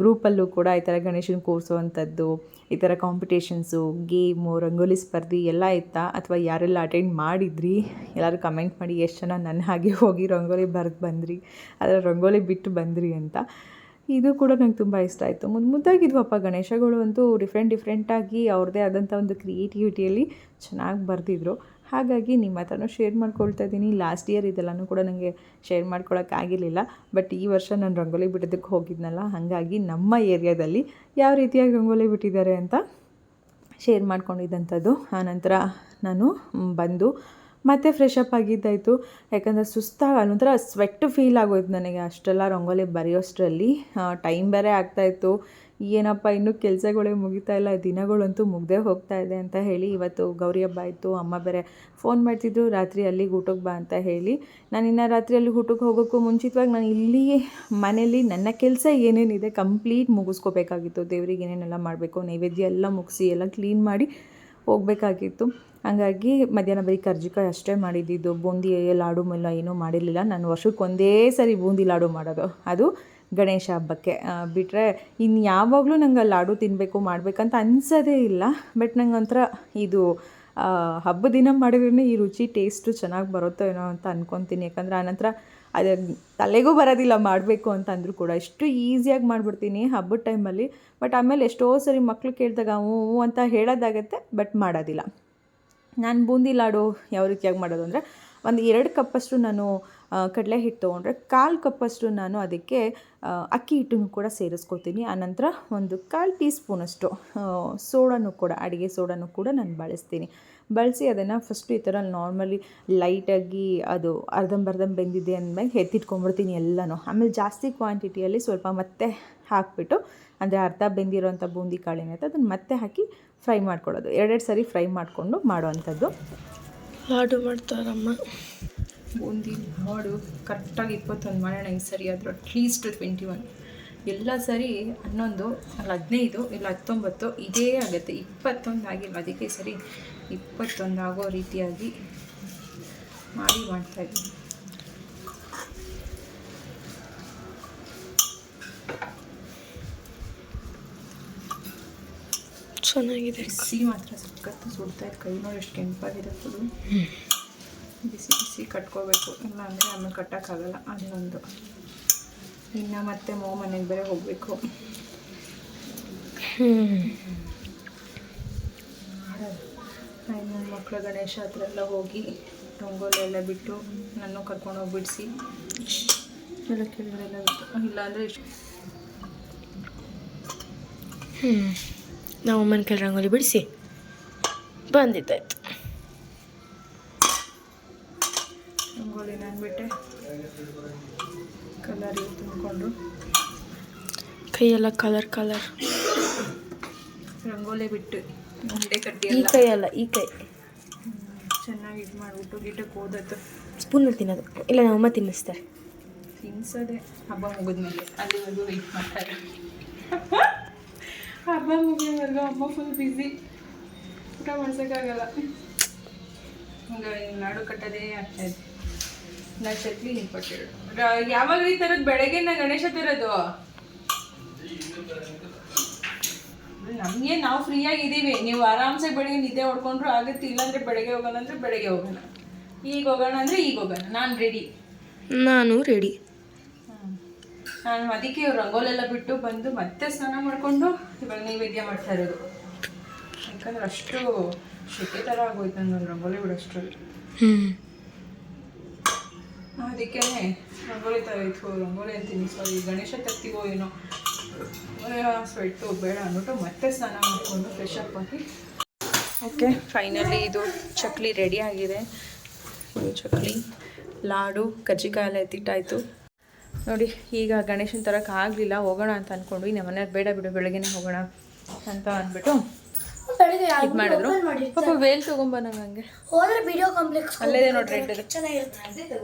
ಗ್ರೂಪಲ್ಲೂ ಕೂಡ ಈ ಥರ ಗಣೇಶನ ಕೂರಿಸುವಂಥದ್ದು ಈ ಥರ ಕಾಂಪಿಟೇಷನ್ಸು, ಗೇಮು, ರಂಗೋಲಿ ಸ್ಪರ್ಧೆ ಎಲ್ಲ ಇತ್ತಾ? ಅಥವಾ ಯಾರೆಲ್ಲ ಅಟೆಂಡ್ ಮಾಡಿದ್ರಿ? ಎಲ್ಲರೂ ಕಮೆಂಟ್ ಮಾಡಿ, ಎಷ್ಟು ಜನ ನನ್ನ ಹಾಗೆ ಹೋಗಿ ರಂಗೋಲಿ ಬರೆದು ಬಂದ್ರಿ, ಅದರ ರಂಗೋಲಿ ಬಿಟ್ಟು ಬಂದ್ರಿ ಅಂತ. ಇದು ಕೂಡ ನನಗೆ ತುಂಬ ಇಷ್ಟ ಆಯಿತು. ಮುದ್ದು ಮುದ್ದಾಗಿದ್ವಪ್ಪ ಗಣೇಶಗಳು ಅಂತೂ ಡಿಫ್ರೆಂಟ್ ಡಿಫ್ರೆಂಟಾಗಿ ಅವ್ರದ್ದೇ ಆದಂಥ ಒಂದು ಕ್ರಿಯೇಟಿವಿಟಿಯಲ್ಲಿ ಚೆನ್ನಾಗಿ ಬರೆದಿದ್ರು. ಹಾಗಾಗಿ ನಿಮ್ಮ ಹತ್ರನೂ ಶೇರ್ ಮಾಡ್ಕೊಳ್ತಾ ಇದ್ದೀನಿ ಲಾಸ್ಟ್ ಇಯರ್ ಇದೆಲ್ಲನೂ ಕೂಡ ನನಗೆ ಶೇರ್ ಮಾಡ್ಕೊಳೋಕ್ಕಾಗಿರಲಿಲ್ಲ ಬಟ್ ಈ ವರ್ಷ ನಾನು ರಂಗೋಲಿ ಬಿಡೋದಕ್ಕೆ ಹೋಗಿದ್ನಲ್ಲ, ಹಾಗಾಗಿ ನಮ್ಮ ಏರಿಯಾದಲ್ಲಿ ಯಾವ ರೀತಿಯಾಗಿ ರಂಗೋಲಿ ಬಿಟ್ಟಿದ್ದಾರೆ ಅಂತ ಶೇರ್ ಮಾಡ್ಕೊಂಡಿದ್ದಂಥದ್ದು. ಆನಂತರ ನಾನು ಬಂದು ಮತ್ತೆ ಫ್ರೆಶ್ ಅಪ್ ಆಗಿದ್ದಾಯಿತು. ಯಾಕಂದರೆ ಸುಸ್ತಾಗಿ, ಒಂಥರ ಸ್ವೆಟ್ ಫೀಲ್ ಆಗೋಯ್ತು ನನಗೆ. ಅಷ್ಟೆಲ್ಲ ರಂಗೋಲಿ ಬರೆಯೋಷ್ಟರಲ್ಲಿ ಟೈಮ್ ಬೇರೆ ಆಗ್ತಾಯಿತ್ತು ಏನಪ್ಪ, ಇನ್ನೂ ಕೆಲಸಗಳೇ ಮುಗಿತಾ ಇಲ್ಲ. ದಿನಗಳಂತೂ ಮುಗ್ದೇ ಹೋಗ್ತಾ ಇದೆ ಅಂತ ಹೇಳಿ ಇವತ್ತು ಗೌರಿ ಹಬ್ಬ ಆಯಿತು, ಅಮ್ಮ ಬೇರೆ ಫೋನ್ ಮಾಡ್ತಿದ್ರು, ರಾತ್ರಿ ಅಲ್ಲಿಗೆ ಊಟಕ್ಕೆ ಬಾ ಅಂತ ಹೇಳಿ. ನಾನು ಇನ್ನು ರಾತ್ರಿ ಅಲ್ಲಿ ಊಟಕ್ಕೆ ಹೋಗೋಕ್ಕೂ ಮುಂಚಿತವಾಗಿ ನಾನು ಇಲ್ಲಿ ಮನೆಯಲ್ಲಿ ನನ್ನ ಕೆಲಸ ಏನೇನಿದೆ ಕಂಪ್ಲೀಟ್ ಮುಗಿಸ್ಕೋಬೇಕಾಗಿತ್ತು. ದೇವರಿಗೆ ಏನೇನೆಲ್ಲ ಮಾಡಬೇಕು, ನೈವೇದ್ಯ ಎಲ್ಲ ಮುಗಿಸಿ, ಎಲ್ಲ ಕ್ಲೀನ್ ಮಾಡಿ ಹೋಗಬೇಕಾಗಿತ್ತು. ಹಂಗಾಗಿ ಮಧ್ಯಾಹ್ನ ಬರೀ ಕರ್ಜಿಕಾಯಿ ಅಷ್ಟೇ ಮಾಡಿದ್ದಿದ್ದು. ಬೂಂದಿ ಲಾಡು ಎಲ್ಲ ಏನೂ ಮಾಡಿರಲಿಲ್ಲ. ನಾನು ವರ್ಷಕ್ಕೆ ಒಂದೇ ಸರಿ ಬೂಂದಿ, ಲಾಡು ಮಾಡೋದು. ಅದು ಗಣೇಶ ಹಬ್ಬಕ್ಕೆ. ಬಿಟ್ಟರೆ ಇನ್ನು ಯಾವಾಗಲೂ ನಂಗೆ ಲಾಡು ತಿನ್ನಬೇಕು ಮಾಡಬೇಕಂತ ಅನ್ಸೋದೇ ಇಲ್ಲ. ಬಟ್ ನಂಗೆ ಒಂಥರ ಇದು ಹಬ್ಬದಿನ ಹಬ್ಬದ ದಿನ ಮಾಡಿದ್ರೇ ಈ ರುಚಿ, ಟೇಸ್ಟು ಚೆನ್ನಾಗಿ ಬರುತ್ತೋ ಏನೋ ಅಂತ ಅನ್ಕೊತೀನಿ. ಯಾಕಂದರೆ ಆನಂತರ ಅದು ತಲೆಗೂ ಬರೋದಿಲ್ಲ ಮಾಡಬೇಕು ಅಂತ ಅಂದರೂ ಕೂಡ ಎಷ್ಟು ಈಸಿಯಾಗಿ ಮಾಡಿಬಿಡ್ತೀನಿ ಹಬ್ಬದ ಟೈಮಲ್ಲಿ ಬಟ್ ಆಮೇಲೆ ಎಷ್ಟೋ ಸರಿ ಮಕ್ಕಳು ಕೇಳಿದಾಗ ಹ್ಞೂ ಅಂತ ಹೇಳೋದಾಗತ್ತೆ ಬಟ್ ಮಾಡೋದಿಲ್ಲ. ನಾನು ಬೂಂದಿ ಲಾಡು ಯಾವ ರೀತಿಯಾಗಿ ಮಾಡೋದು ಅಂದರೆ, ಒಂದು ಎರಡು ಕಪ್ಪಷ್ಟು ನಾನು ಕಡಲೆ ಹಿಟ್ಟು ತೊಗೊಂಡ್ರೆ ಕಾಲು ಕಪ್ಪಷ್ಟು ನಾನು ಅದಕ್ಕೆ ಅಕ್ಕಿ ಹಿಟ್ಟನ್ನು ಕೂಡ ಸೇರಿಸ್ಕೊತೀನಿ. ಆನಂತರ ಒಂದು ಕಾಲು ಟೀ ಸ್ಪೂನಷ್ಟು ಸೋಡಾನು ಕೂಡ, ಅಡುಗೆ ಸೋಡಾನು ಕೂಡ ನಾನು ಬಳಸ್ತೀನಿ. ಬಳಸಿ ಅದನ್ನು ಫಸ್ಟ್ ಈ ಥರ ನಾರ್ಮಲಿ ಲೈಟಾಗಿ ಅದು ಅರ್ಧಂಬರ್ಧಂ ಬೆಂದಿದೆ ಅಂದಮೇಲೆ ಎತ್ತಿಟ್ಕೊಂಡ್ಬಿಡ್ತೀನಿ ಎಲ್ಲನೂ. ಆಮೇಲೆ ಜಾಸ್ತಿ ಕ್ವಾಂಟಿಟಿಯಲ್ಲಿ ಸ್ವಲ್ಪ ಮತ್ತೆ ಹಾಕಿಬಿಟ್ಟು ಅಂದರೆ ಅರ್ಧ ಬೆಂದಿರೋಂಥ ಬೂಂದಿ ಕಾಳೇನೈತೆ ಅದನ್ನು ಮತ್ತೆ ಹಾಕಿ ಫ್ರೈ ಮಾಡ್ಕೊಳ್ಳೋದು. ಎರಡೆರಡು ಸರಿ ಫ್ರೈ ಮಾಡಿಕೊಂಡು ಮಾಡೋವಂಥದ್ದು. ಲಾಡು ಮಾಡ್ತಾರಮ್ಮ. ಬೂಂದಿ ಲಾಡು ಕರೆಕ್ಟಾಗಿ ಇಪ್ಪತ್ತೊಂದು ಮಾಡೋಣ ಈ ಸರಿ ಆದರೂ ಅಟ್ಲೀಸ್ಟ್ ಟ್ವೆಂಟಿ ಒನ್ ಎಲ್ಲ ಸರಿ ಹನ್ನೊಂದು ಅಲ್ಲ ಹದಿನೈದು ಇಲ್ಲ ಹತ್ತೊಂಬತ್ತು ಇದೇ ಆಗುತ್ತೆ. ಇಪ್ಪತ್ತೊಂದು ಆಗಿಲ್ಲ ಅದಕ್ಕೆ ಸರಿ ಇಪ್ಪತ್ತೊಂದು ಆಗೋ ರೀತಿಯಾಗಿ ಮಾಡಿ ಮಾಡ್ತಾಯಿದ್ದೀನಿ ಚೆನ್ನಾಗಿದೆ. ಬಿಸಿ ಮಾತ್ರ ಸಖತ್ತು ಸುಡ್ತಾ ಇದೆ. ಕೈ ನೋಡಿ ಎಷ್ಟು ಕೆಂಪಾಗಿರುತ್ತದು ಬಿಸಿ ಬಿಸಿ ಕಟ್ಕೋಬೇಕು. ಇಲ್ಲ ಅಂದರೆ ಆಮೇಲೆ ಕಟ್ಟೋಕ್ಕಾಗಲ್ಲ. ಅದೊಂದು ಇನ್ನು ಮತ್ತೆ ಮೋ ಮನೆಗೆ ಬೇರೆ ಹೋಗಬೇಕು. ನನ್ನ ಮಕ್ಕಳು ಗಣೇಶ ಹತ್ರ ಎಲ್ಲ ಹೋಗಿ ರಂಗೋಲಿ ಎಲ್ಲ ಬಿಟ್ಟು ನಾನು ಕರ್ಕೊಂಡೋಗಿ ಬಿಡಿಸಿ ಎಲ್ಲ ಕೇಳಿದ್ರೆಲ್ಲ ಬಿಟ್ಟು. ಇಲ್ಲಾಂದರೆ ಇಷ್ಟು. ಹ್ಞೂ ನಾವು ಅಮ್ಮನ ರಂಗೋಲಿ ಬಿಡಿಸಿ ಬಂದಿದ್ದಾಯ್ತು. ರಂಗೋಲಿ ನಾನು ಬಿಟ್ಟೆ. ಕಲರ್ ತುಂಬಿಕೊಂಡು. ಕೈಯೆಲ್ಲ ಕಲರ್ ಕಲರ್ ರಂಗೋಲಿ ಬಿಟ್ಟು. ಈ ಕೈ ಅಲ್ಲ ಈ ಕೈ. ಚೆನ್ನಾಗಿ ಇದು ಮಾಡಿಬಿಟ್ಟು ಗಿಟಕ್ಕೆ ಓದತ್ತು ಸ್ಪೂನಲ್ಲಿ ತಿನ್ನೋದು. ಇಲ್ಲ ನಮ್ಮಮ್ಮ ತಿನ್ನಿಸ್ತಾರೆ. ತಿನ್ಸೋದೆ. ಹಬ್ಬ ಮುಗಿದ್ಮೇಲೆ ಅಲ್ಲಿವರೆಗೂ ವೆಯ್ಟ್ ಮಾಡ್ತಾರೆ. ಹಬ್ಬ ಮುಗಿಯೋವರೆಗೂ ಅಮ್ಮ ಫುಲ್ ಬ್ಯುಸಿ ಊಟ ಮಾಡ್ಸೋಕ್ಕಾಗಲ್ಲ. ಹಂಗಾಗಿ ಲಾಡು ಕಟ್ಟೋದೇ ಆಗ್ತಾಯಿದೆ ನಾ ಚಟ್ಲಿ ನಿಂತ್ಕೊಟ್ಟಿರು ಯಾವಾಗ ಈ ಥರದ್ದು ಬೆಳಗ್ಗೆ ನಾ ಗಣೇಶ ತರೋದು? ನಮಗೆ. ನಾವು ಫ್ರೀಯಾಗಿ ಇದ್ದೀವಿ ನೀವು ಆರಾಮ್ಸೆ ಬೆಳಿಗ್ಗೆ ನಿದ್ದೆ ಹೊಡ್ಕೊಂಡ್ರು ಆಗುತ್ತೆ ಇಲ್ಲಾಂದ್ರೆ ಬೆಳಗ್ಗೆ ಹೋಗೋಣ ಅಂದ್ರೆ ಬೆಳಗ್ಗೆ ಹೋಗೋಣ. ಈಗ ಹೋಗೋಣ ಅಂದ್ರೆ ಈಗ ಹೋಗೋಣ. ನಾನು ರೆಡಿ ನಾನು ರೆಡಿ ನಾನು ಅದಕ್ಕೆ ರಂಗೋಲೆಲ್ಲ ಬಿಟ್ಟು ಬಂದು ಮತ್ತೆ ಸ್ನಾನ ಮಾಡಿಕೊಂಡು ಇವಾಗ ನೈವೇದ್ಯ ಮಾಡ್ತಾ ಇರೋದು. ಯಾಕಂದ್ರೆ ಅಷ್ಟು ಶೆಕೆ ಥರ ಆಗೋಯ್ತು ನನ್ನ ರಂಗೋಲಿ ಬಿಡು ಹ್ಞೂ ಅದಕ್ಕೆ ರಂಗೋಲಿ ಥರ ಇತ್ತು ರಂಗೋಲಿ ಅಂತೀನಿ. ಸಾರಿ ಗಣೇಶ ತತ್ತಿಗೋ ಏನೋ. ಸ್ವೆಟ್ಟು ಬೇಡ ಅಂದ್ಬಿಟ್ಟು ಮತ್ತೆ ಸ್ನಾನ ಮಾಡಿಕೊಂಡು ಫ್ರೆಶ್ ಅಪ್ ಆಗಿ. ಓಕೆ ಫೈನಲಿ ಇದು ಚಕ್ಲಿ ರೆಡಿ ಆಗಿದೆ. ಇದು ಚಕ್ಲಿ ಲಾಡು ಕಜ್ಜಿಕಾಯಿ ಎಲ್ಲ ಎತ್ತಿಟ್ಟಾಯಿತು. ನೋಡಿ ಈಗ ಗಣೇಶನ ತರಕ್ಕೆ ಆಗಲಿಲ್ಲ ಹೋಗೋಣ ಅಂತ ಅಂದ್ಕೊಂಡು ನಮ್ಮ ಮನೆಯವ್ರು ಬೇಡ ಬಿಡು ಬೆಳಗ್ಗೆನೇ ಹೋಗೋಣ ಅಂತ ಅಂದ್ಬಿಟ್ಟು ಇದು ಮಾಡಿದ್ರು. ಪಾಪ ವೇಲ್ ತೊಗೊಂಬ ನಂಗೆ. ಹಂಗೆ ವಿಡಿಯೋ ಕಾಂಪ್ಲೆಕ್ಸ್ ಅಲ್ಲೇ ನೋಡಿ ರೆಡ್ ಇದೆ ಚೆನ್ನಾಗಿರುತ್ತೆ.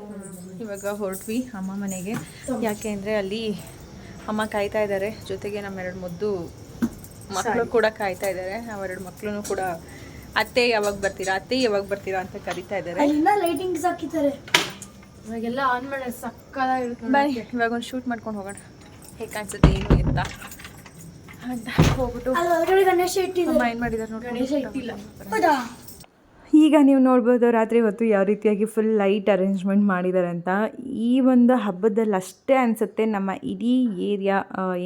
ಇವಾಗ ಹೊರಟ್ವಿ ಅಮ್ಮ ಮನೆಗೆ. ಯಾಕೆ ಅಂದರೆ ಅಲ್ಲಿ ಅಮ್ಮ ಕಾಯ್ತಾ ಇದ್ದಾರೆ. ಜೊತೆಗೆ ನಮ್ಮೆರಡು ಮುದ್ದು ಮಕ್ಕಳು ಕೂಡ ಕಾಯ್ತಾ ಇದ್ದಾರೆ. ನಾವೆರಡು ಮಕ್ಕಳು ಕೂಡ ಅತ್ತೆ ಯಾವಾಗ ಬರ್ತೀರಾ ಅತ್ತೆ ಯಾವಾಗ ಬರ್ತೀರಾ ಅಂತ ಕರಿತಾ ಇದ್ದಾರೆ. ಲೈಟಿಂಗ್ಸ್ ಹಾಕಿದ್ದಾರೆ. ಇವಾಗೆಲ್ಲ ಆನ್ ಮಾಡಿ ಸಕ್ಕದಾಗಿರುತ್ತೆ ಬನ್ನಿ ಇವಾಗ ಒಂದು ಶೂಟ್ ಮಾಡ್ಕೊಂಡು ಹೋಗೋಣ. ಹೇಗೆ ಕಾಣಿಸುತ್ತೆ ಏನು ಅಂತ ಅಂತ ಹೋಗ್ಬಿಟ್ಟು ಗಣೇಶ ಅಮ್ಮ ಏನು ಮಾಡಿದಾರೆ ನೋಡಿ ಹೌದಾ? ಈಗ ನೀವು ನೋಡ್ಬೋದು ರಾತ್ರಿ ಹೊತ್ತು ಯಾವ ರೀತಿಯಾಗಿ ಫುಲ್ ಲೈಟ್ ಅರೇಂಜ್ಮೆಂಟ್ ಮಾಡಿದ್ದಾರೆ ಅಂತ. ಈ ಒಂದು ಹಬ್ಬದಲ್ಲಿ ಅಷ್ಟೇ ಅನಿಸುತ್ತೆ ನಮ್ಮ ಇಡೀ ಏರಿಯಾ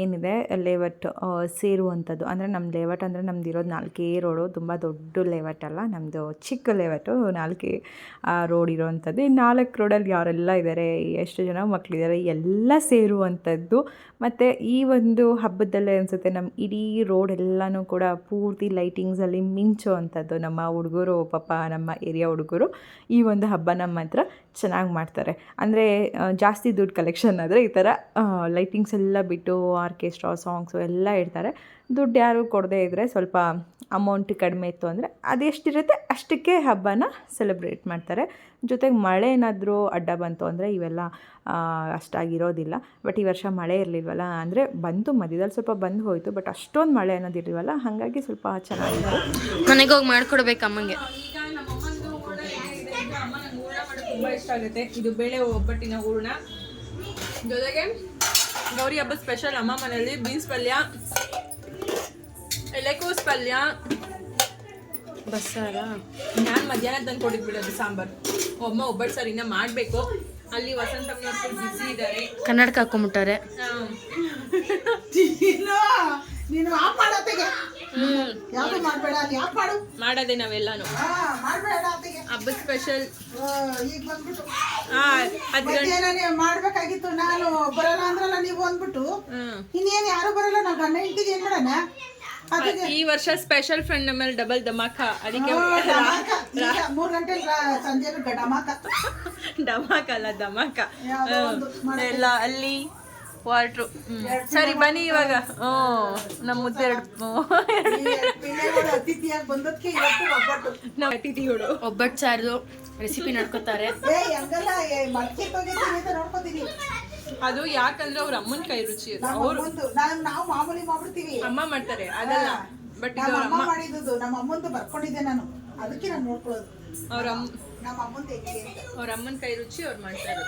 ಏನಿದೆ ಲೇವಟ್ ಸೇರುವಂಥದ್ದು. ಅಂದರೆ ನಮ್ಮ ಲೇವಟ್ ಅಂದರೆ ನಮ್ದು ಇರೋದು ನಾಲ್ಕೇ ರೋಡು, ತುಂಬ ದೊಡ್ಡ ಲೇವಟ್ ಅಲ್ಲ ನಮ್ಮದು ಚಿಕ್ಕ ಲೇವಟು ನಾಲ್ಕೇ ರೋಡ್ ಇರೋವಂಥದ್ದು. ಈ ನಾಲ್ಕು ರೋಡಲ್ಲಿ ಯಾರೆಲ್ಲ ಇದ್ದಾರೆ ಎಷ್ಟು ಜನ ಮಕ್ಕಳಿದ್ದಾರೆ ಎಲ್ಲ ಸೇರುವಂಥದ್ದು. ಮತ್ತು ಈ ಒಂದು ಹಬ್ಬದಲ್ಲೇ ಅನಿಸುತ್ತೆ ನಮ್ಮ ಇಡೀ ರೋಡ್ ಎಲ್ಲನೂ ಕೂಡ ಪೂರ್ತಿ ಲೈಟಿಂಗ್ಸಲ್ಲಿ ಮಿಂಚುವಂಥದ್ದು. ನಮ್ಮ ಹುಡುಗರು, ಪಾಪ ನಮ್ಮ ಏರಿಯಾ ಹುಡುಗರು ಈ ಒಂದು ಹಬ್ಬ ನಮ್ಮ ಮಾತ್ರ ಚೆನ್ನಾಗಿ ಮಾಡ್ತಾರೆ. ಅಂದರೆ ಜಾಸ್ತಿ ದುಡ್ಡು ಕಲೆಕ್ಷನ್ ಆದರೆ ಈ ಥರ ಲೈಟಿಂಗ್ಸ್ ಎಲ್ಲ ಬಿಟ್ಟು ಆರ್ಕೆಸ್ಟ್ರಾ ಸಾಂಗ್ಸು ಎಲ್ಲ ಇಡ್ತಾರೆ. ದುಡ್ಡು ಯಾರು ಕೊಡದೇ ಇದ್ದರೆ ಸ್ವಲ್ಪ ಅಮೌಂಟ್ ಕಡಿಮೆ ಇತ್ತು ಅಂದರೆ ಅದೆಷ್ಟಿರುತ್ತೆ ಅಷ್ಟಕ್ಕೆ ಹಬ್ಬನ ಸೆಲೆಬ್ರೇಟ್ ಮಾಡ್ತಾರೆ. ಜೊತೆಗೆ ಮಳೆ ಏನಾದರೂ ಅಡ್ಡ ಬಂತು ಅಂದರೆ ಇವೆಲ್ಲ ಅಷ್ಟಾಗಿರೋದಿಲ್ಲ. ಬಟ್ ಈ ವರ್ಷ ಮಳೆ ಇರಲಿಲ್ವಲ್ಲ ಅಂದರೆ ಬಂತು ಮಧ್ಯದಲ್ಲಿ ಸ್ವಲ್ಪ ಬಂದು ಹೋಯಿತು. ಬಟ್ ಅಷ್ಟೊಂದು ಮಳೆ ಅನ್ನೋದಿರಲಿಲ್ವಲ್ಲ ಹಾಗಾಗಿ ಸ್ವಲ್ಪ ಚೆನ್ನಾಗಿತ್ತು. ಮನೆಗೆ ಹೋಗಿ ಮಾಡಿಕೊಡ್ಬೇಕು ಅಮ್ಮಂಗೆ. ತುಂಬ ಇಷ್ಟ ಆಗುತ್ತೆ. ಇದು ಬೇಳೆ ಒಬ್ಬಟ್ಟಿನ ಹೂರ್ಣ. ಜೊತೆಗೆ ಗೌರಿ ಹಬ್ಬ ಸ್ಪೆಷಲ್ ಅಮ್ಮ ಮನೆಯಲ್ಲಿ ಬೀನ್ಸ್ ಪಲ್ಯ. ಎಲೆಕೋಸ್ ಪಲ್ಯ. ಬಸ್ಸಾರ? ನಾನು ಮಧ್ಯಾಹ್ನ ತಂದು ಕೊಟ್ಟಿದ್ದು ಬಿಡೋದು ಸಾಂಬಾರು. ಒಮ್ಮ ಒಬ್ಬಟ್ಟು ಸರ್ ಇನ್ನೂ ಮಾಡಬೇಕು. ಅಲ್ಲಿ ವಸಂತ ಬಿಸಿ ಇದ್ದಾರೆ ಕನ್ನಡಕ ಹಾಕೊಂಬಿಟ್ಟಾರೆ ನೀನು ಆಫ್ ಮಾಡತ್ತೆಗೆ ಯಾವ್ದು ಮಾಡ್ಬೇಡ ಅಲ್ಲಿ ಆಫ್ ಮಾಡು ಮಾಡೋದೆ ನಾವೆಲ್ಲಾನು. ಹಬ್ಬದ ಸ್ಪೆಷಲ್ ಮಾಡ್ಬೇಕಾಗಿತ್ತು ನಾನು ಬರಲ್ಲ ಅಂದ್ರಲ್ಲ ನೀವು ಅಂದ್ಬಿಟ್ಟು ಇನ್ನೇನು ಯಾರು ಬರಲ್ಲ ನಾವು ಗಂಡ ಹೆಂಡತಿಗೆ ಏನ್ ಮಾಡೋಣ ಈ ವರ್ಷ ಸ್ಪೆಷಲ್ ಫ್ರೆಂಡ್ ಮೇಲೆ ಡಬಲ್ ಧಮಾಕ. ಅದಕ್ಕೆ ಡಮಾಕ. ಮೂರ್ ಗಂಟೆ ಸಂಜೆ ಡಮಾಕ ಧಮಾಕ. ಅಲ್ಲ ಧಮಾಕ. ಎಲ್ಲ ಅಲ್ಲಿ ವಾಟ್ರು ಸರಿ ಬನ್ನಿ ಇವಾಗ. ಹ್ಞೂ ನಮ್ಮ ಮುದ್ದೆ ಎರಡು ಈ ಅತಿಥಿಯಾಗಿ ಬಂದದ್ಕೆ ಇವತ್ತು ಒಬ್ಬಟ್ಟು ನಾವು ಅತಿಥಿಗಳು ಒಬ್ಬಟ್ಟು ಸಾರದು ರೆಸಿಪಿ ನಡ್ಕೋತಾರೆ ಅದು ಯಾಕಂದ್ರೆ ಅವ್ರ ಅಮ್ಮನ ಕೈ ರುಚಿ ಅವರು ನಾವು ಮಾಮೂಲಿ ಮಾಡ್ಬಿಡ್ತೀವಿ. ಅಮ್ಮ ಮಾಡ್ತಾರೆ ಅದಲ್ಲ. ಬಟ್ ನಮ್ಮ ಅವ್ರ ಅಮ್ಮ ಮಾಡಿದ್ದು ನಮ್ಮ ಅಮ್ಮಂದು ಬರ್ಕೊಂಡಿದ್ದೆ ನಾನು. ಅದಕ್ಕೆ ನಾನು ನೋಡ್ಕೊಳ್ಳೋದು. ಅವ್ರ ಅಮ್ಮ ನಮ್ಮ ಅಮ್ಮಂದು ಅವ್ರ ಅಮ್ಮನ ಕೈ ರುಚಿ ಅವ್ರು ಮಾಡ್ತಾರೆ.